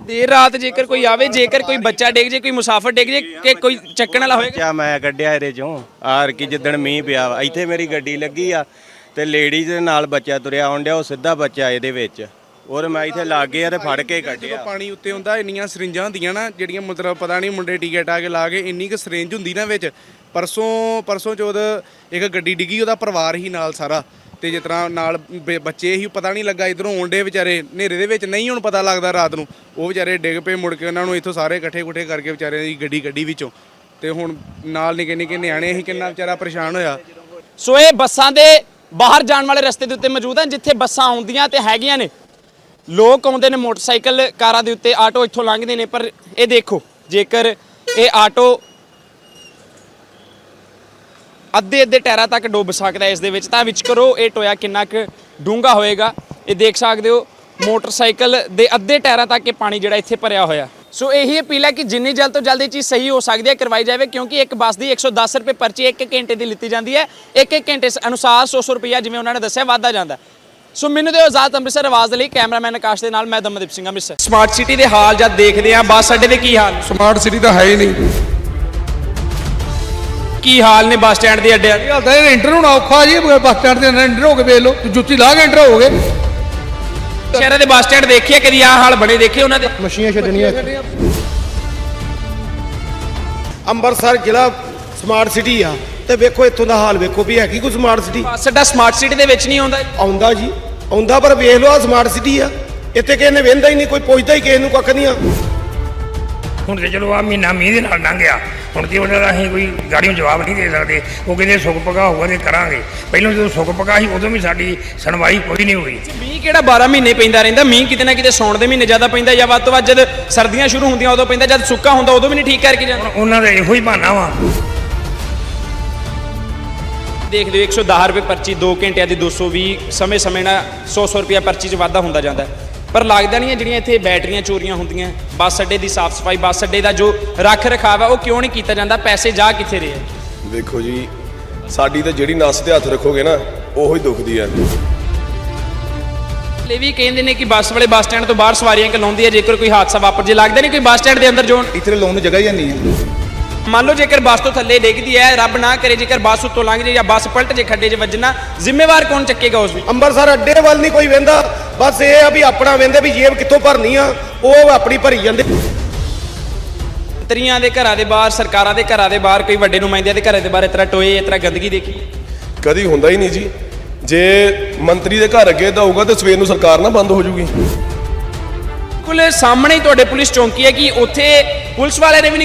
ਦੇਰ ਰਾਤ ਜੇਕਰ ਕੋਈ ਆਵੇ ਜੇਕਰ ਕੋਈ ਬੱਚਾ ਡਿੱਗ ਜੇ ਕੋਈ ਮੁਸਾਫਰ ਡਿੱਗ ਜੇ ਕਿ ਕੋਈ ਚੱਕਣ ਵਾਲਾ ਹੋਏਗਾ? ਬੱਚਾ ਮੈਂ ਕੱਢਿਆ ਇਹਦੇ ਚੋਂ? ਆਰ ਕੀ ਜਿੱਦਣ ਮੀਂਹ ਪਿਆ ਵਾ। ਇੱਥੇ ਮੇਰੀ ਗੱਡੀ ਲੱਗੀ ਆ ਤੇ ਲੇਡੀਜ਼ ਦੇ ਨਾਲ ਬੱਚਾ ਤੁਰਿਆ ਆਉਣ ਡਿਆ ਉਹ ਸਿੱਧਾ ਬੱਚਾ ਇਹਦੇ ਵਿੱਚ। ਔਰ ਮੈਂ ਇੱਥੇ ਲਾਗੇ ਆ ਤੇ ਫੜ ਕੇ ਕੱਢਿਆ। ਪਾਣੀ ਉੱਤੇ ਹੁੰਦਾ ਇੰਨੀਆਂ ਸਰਿੰਜਾਂ ਹੁੰਦੀਆਂ ਨਾ ਜਿਹੜੀਆਂ ਮਤਲਬ ਪਤਾ ਨਹੀਂ ਮੁੰਡੇ ਟਿਕਟ ਆ ਕੇ ਲਾ ਕੇ ਇੰਨੀ ਕੁ ਸਰਿੰਜ ਹੁੰਦੀ ਨਾ ਵਿੱਚ। ਪਰਸੋਂ ਪਰਸੋਂ ਚੋਦ ਇੱਕ ਗੱਡੀ ਡਿੱਗੀ ਉਹਦਾ ਪਰਿਵਾਰ ਹੀ ਨਾਲ ਸਾਰਾ। ਤੇ ਜਿਸ ਤਰ੍ਹਾਂ ਨਾਲ ਬ- ਬੱਚੇ ਹੀ ਪਤਾ ਨਹੀਂ ਲੱਗਾ ਇਧਰੋਂ ਆਉਂਦੇ ਵਿਚਾਰੇ, ਹਨੇਰੇ ਦੇ ਵਿੱਚ ਨਹੀਂ ਹੁਣ ਪਤਾ ਲੱਗਦਾ ਰਾਤ ਨੂੰ। ਉਹ ਵਿਚਾਰੇ ਡਿੱਗ ਪਏ ਮੁੜ ਕੇ ਉਹਨਾਂ ਨੂੰ ਇੱਥੋਂ ਸਾਰੇ ਇਕੱਠੇ ਕੁੱਠੇ ਕਰਕੇ ਵਿਚਾਰਿਆਂ ਦੀ ਗੱਡੀ ਗੱਡੀ ਵਿੱਚੋਂ। ਤੇ ਹੁਣ ਨਾਲ ਨਿੱਕੇ ਨਿੱਕੇ ਨਿਆਣੇ ਸੀ ਕਿੰਨਾ ਵਿਚਾਰਾ ਪਰੇਸ਼ਾਨ ਹੋਇਆ। ਸੋ ਇਹ ਬੱਸਾਂ ਦੇ ਬਾਹਰ ਜਾਣ ਵਾਲੇ ਰਸਤੇ ਦੇ ਉੱਤੇ ਮੌਜੂਦ ਹਨ, ਜਿੱਥੇ ਬੱਸਾਂ ਆਉਂਦੀਆਂ ਤੇ ਹੈਗੀਆਂ ਨੇ। ਲੋਕ ਆਉਂਦੇ ਨੇ ਮੋਟਰਸਾਈਕਲ ਕਾਰਾਂ ਦੇ ਉੱਤੇ, ਆਟੋ ਇੱਥੋਂ ਲੰਘਦੇ ਨੇ, ਪਰ ਇਹ ਦੇਖੋ, ਜੇਕਰ ਇਹ ਆਟੋ ਅੱਧੇ ਅੱਧੇ ਟਾਇਰਾਂ ਤੱਕ ਡੁੱਬ ਸਕਦਾ ਇਸ ਦੇ ਵਿੱਚ। ਤਾਂ ਵਿੱਚ ਕਰੋ ਇਹ ਟੋਇਆ ਕਿੰਨਾ ਕੁ ਡੂੰਘਾ ਹੋਏਗਾ। ਇਹ ਦੇਖ ਸਕਦੇ ਹੋ ਮੋਟਰਸਾਈਕਲ ਦੇ ਅੱਧੇ ਟਾਇਰਾਂ ਤੱਕ ਇਹ ਪਾਣੀ ਜਿਹੜਾ ਇੱਥੇ ਭਰਿਆ ਹੋਇਆ। ਸੋ ਇਹੀ ਅਪੀਲ ਹੈ ਕਿ ਜਿੰਨੀ ਜਲਦ ਤੋਂ ਜਲਦ ਇਹ ਚੀਜ਼ ਸਹੀ ਹੋ ਸਕਦੀ ਹੈ ਕਰਵਾਈ ਜਾਵੇ ਕਿਉਂਕਿ ਇੱਕ ਬੱਸ ਦੀ 110 ਰੁਪਏ ਪਰਚੀ ਇੱਕ ਘੰਟੇ ਦੀ ਲਿੱਤੀ ਜਾਂਦੀ ਹੈ। ਇੱਕ ਇੱਕ ਘੰਟੇ ਅਨੁਸਾਰ 100 ਰੁਪਇਆ ਜਿਵੇਂ ਉਹਨਾਂ ਨੇ ਦੱਸਿਆ ਵਾਧਾ ਜਾਂਦਾ। ਸੋ ਮੈਨੂੰ ਦਿਓ ਆਜ਼ਾਦ ਅੰਮ੍ਰਿਤਸਰ ਆਵਾਜ਼ ਦੇ ਲਈ ਕੈਮਰਾਮੈਨ ਆਕਾਸ਼ ਦੇ ਨਾਲ ਮੈਂ ਦਮਨਦੀਪ ਸਿੰਘ ਅੰਮ੍ਰਿਤਸਰ। ਸਮਾਰਟ ਸਿਟੀ ਦੇ ਹਾਲ ਜਦ ਦੇਖਦੇ ਆ ਬੱਸ ਅੱਡੇ ਦੇ ਕੀ ਹਾਲ? ਸਮਾਰਟ ਸਿਟੀ ਤਾਂ ਹੈ ਹੀ ਨਹੀਂ। ਕੀ ਹਾਲ ਨੇ ਬੱਸ ਸਟੈਂਡ ਦੇ ਅੱਡਿਆਂ ਦੇ? ਇਹ ਹਾਲਤ ਹੈ ਇੰਟਰ ਹੋਣਾ ਔਖਾ ਜੀ ਬੱਸ ਸਟੈਂਡ ਤੇ ਇੰਟਰ ਹੋ ਕੇ ਵੇਖ ਲਓ ਜੁੱਤੀ ਲਾ ਕੇ ਇੰਟਰ ਹੋਗੇ ਸ਼ਹਿਰਾਂ ਦੇ ਬੱਸ ਸਟੈਂਡ ਦੇਖੀਏ ਕਦੀ ਆਹ ਹਾਲ ਬਣੇ ਦੇਖੇ ਉਹਨਾਂ ਦੇ? ਮਸ਼ੀਨਾਂ ਛੱਡਣੀਆਂ। ਅੰਮ੍ਰਿਤਸਰ ਜ਼ਿਲ੍ਹਾ ਸਮਾਰਟ ਸਿਟੀ ਆ ਤੇ ਵੇਖੋ ਇੱਥੋਂ ਦਾ ਹਾਲ ਵੇਖੋ ਵੀ ਹੈਗੀ ਕੋਈ ਸਮਾਰਟ ਸਿਟੀ ਬੱਸ ਅੱਡਾ ਸਮਾਰਟ ਸਿਟੀ ਦੇ ਵਿੱਚ ਨਹੀਂ ਆਉਂਦਾ ਆਉਂਦਾ ਜੀ ਆਉਂਦਾ ਪਰ ਵੇਖ ਲਓ ਆ ਸਮਾਰਟ ਸਿਟੀ ਆ ਇੱਥੇ ਕਿਸੇ ਨੇ ਵੇਂਦਾ ਹੀ ਨਹੀਂ ਕੋਈ ਪੁੱਛਦਾ ਹੀ ਕਿਸੇ ਨੂੰ ਕੱਖ ਨਹੀਂ ਆ। ਹੁਣ ਤੇ ਚਲੋ ਆ ਮਹੀਨਾ ਮੀਂਹ ਦੇ ਨਾਲ ਲੰਘ ਗਿਆ ਹੁਣ ਤੇ ਉਹਨਾਂ ਦਾ ਅਸੀਂ ਕੋਈ ਗਾੜੀਆਂ ਜਵਾਬ ਨਹੀਂ ਦੇ ਸਕਦੇ। ਉਹ ਕਹਿੰਦੇ ਸੁੱਕ ਪਕਾ ਹੋਊਗਾ ਤੇ ਕਰਾਂਗੇ। ਪਹਿਲਾਂ ਜਦੋਂ ਸੁੱਕ ਪਕਾ ਸੀ ਉਦੋਂ ਵੀ ਸਾਡੀ ਸੁਣਵਾਈ ਕੋਈ ਨਹੀਂ ਹੋਈ। ਮੀਂਹ ਕਿਹੜਾ 12 ਮਹੀਨੇ ਪੈਂਦਾ ਰਹਿੰਦਾ? ਮੀਂਹ ਕਿਤੇ ਨਾ ਕਿਤੇ ਸੌਣ ਦੇ ਮਹੀਨੇ ਜ਼ਿਆਦਾ ਪੈਂਦਾ ਜਾਂ ਵੱਧ ਤੋਂ ਵੱਧ ਜਦ ਸਰਦੀਆਂ ਸ਼ੁਰੂ ਹੁੰਦੀਆਂ ਉਦੋਂ ਪੈਂਦਾ ਜਦ ਸੁੱਕਾ ਹੁੰਦਾ ਉਦੋਂ ਵੀ ਨਹੀਂ ਠੀਕ ਕਰਕੇ ਜਾਂਦਾ। ਉਹਨਾਂ ਦਾ ਇਹੋ ਹੀ ਬਹਾਨਾ ਵਾ। ਦੇਖ ਲਿਓ 110 ਰੁਪਏ ਪਰਚੀ 2 ਘੰਟਿਆਂ ਦੀ 220 ਸਮੇਂ ਸਮੇਂ ਨਾਲ 100 100 ਰੁਪਏ ਪਰਚੀ 'ਚ ਵਾਧਾ ਹੁੰਦਾ ਜਾਂਦਾ। ਹੈ। ਪਰ ਲੱਗਦਾ ਨਹੀਂ ਹੈ ਜਿਹੜੀਆਂ ਇੱਥੇ ਬੈਟਰੀਆਂ ਚੋਰੀਆਂ ਹੁੰਦੀਆਂ ਬੱਸ ਅੱਡੇ ਦੀ ਸਾਫ਼ ਸਫ਼ਾਈ ਬੱਸ ਅੱਡੇ ਦਾ ਜੋ ਰੱਖ ਰਖਾਵ ਹੈ ਉਹ ਕਿਉਂ ਨਹੀਂ ਕੀਤਾ ਜਾਂਦਾ? ਪੈਸੇ ਜਾ ਕਿੱਥੇ ਰਹੇ ਹੈ? ਵੇਖੋ ਜੀ ਸਾਡੀ ਤਾਂ ਜਿਹੜੀ ਨਸ ਤੇ ਹੱਥ ਰੱਖੋਗੇ ਨਾ ਉਹੀ ਦੁਖਦੀ ਆ ਇਹ ਵੀ ਕਹਿੰਦੇ ਨੇ ਕਿ ਬੱਸ ਵਾਲੇ ਬੱਸ ਸਟੈਂਡ ਤੋਂ ਬਾਹਰ ਸਵਾਰੀਆਂ ਕਲਾਉਂਦੀ ਹੈ ਜੇਕਰ ਕੋਈ ਹਾਦਸਾ ਵਾਪਰ ਜੇ ਲੱਗਦਾ ਨਹੀਂ ਕੋਈ ਬੱਸ ਸਟੈਂਡ ਦੇ ਅੰਦਰ ਜੋ ਇੱਥੇ ਲਾਉਣ ਨੂੰ ਜਗ੍ਹਾ ਹੀ ਨਹੀਂ। ਹੈ ਮੰਨ ਲਓ ਜੇਕਰ ਬੱਸ ਤੋਂ ਥੱਲੇ ਡਿੱਗਦੀ ਹੈ ਰੱਬ ਨਾ ਕਰੇ ਜੇਕਰ ਬੱਸ ਉੱਤੋਂ ਲੰਘ ਜੇ ਜਾਂ ਬੱਸ ਪਲਟ ਜੇ ਖੱਡੇ 'ਚ ਵੱਜਣਾ ਜ਼ਿੰਮੇਵਾਰ ਕੌਣ ਚੱਕੇਗਾ ਉਸ ਨੂੰ ਅੰਮ੍ਰਿਤਸਰ ਅੱਡੇ ਵੱਲ ਨਹੀਂ ਕੋਈ ਵੇਂਦਾ। ਬਸ ਇਹ ਆ ਵੀ ਆਪਣਾ ਵੇਂਦੇ ਵੀ ਜੇਬ ਕਿੱਥੋਂ ਭਰਨੀ ਆ ਉਹ ਆਪਣੀ ਭਰੀ ਜਾਂਦੇ। ਮੰਤਰੀਆਂ ਦੇ ਘਰਾਂ ਦੇ ਬਾਹਰ ਸਰਕਾਰਾਂ ਦੇ ਘਰਾਂ ਦੇ ਬਾਹਰ ਕੋਈ ਵੱਡੇ ਨੁਮਾਇੰਦਿਆਂ ਦੇ ਘਰਾਂ ਦੇ ਬਾਹਰ ਇਸ ਤਰ੍ਹਾਂ ਟੋਏ ਇਸ ਤਰ੍ਹਾਂ ਗੰਦਗੀ ਦੇਖੀ? ਕਦੀ ਹੁੰਦਾ ਹੀ ਨਹੀਂ ਜੀ। ਜੇ ਮੰਤਰੀ ਦੇ ਘਰ ਅੱਗੇ ਤਾਂ ਹੋਊਗਾ ਤੇ ਸਵੇਰ ਨੂੰ ਸਰਕਾਰ ਨਾ ਬੰਦ ਹੋ ਜੂਗੀ। ਬਿਲਕੁਲ ਸਾਹਮਣੇ ਹੀ ਤੁਹਾਡੇ ਪੁਲਿਸ ਚੌਂਕੀ ਹੈ ਕਿ ਉੱਥੇ ਪੁਲਿਸ ਵਾਲਿਆਂ ਨੇ ਵੀ ਨਹੀਂ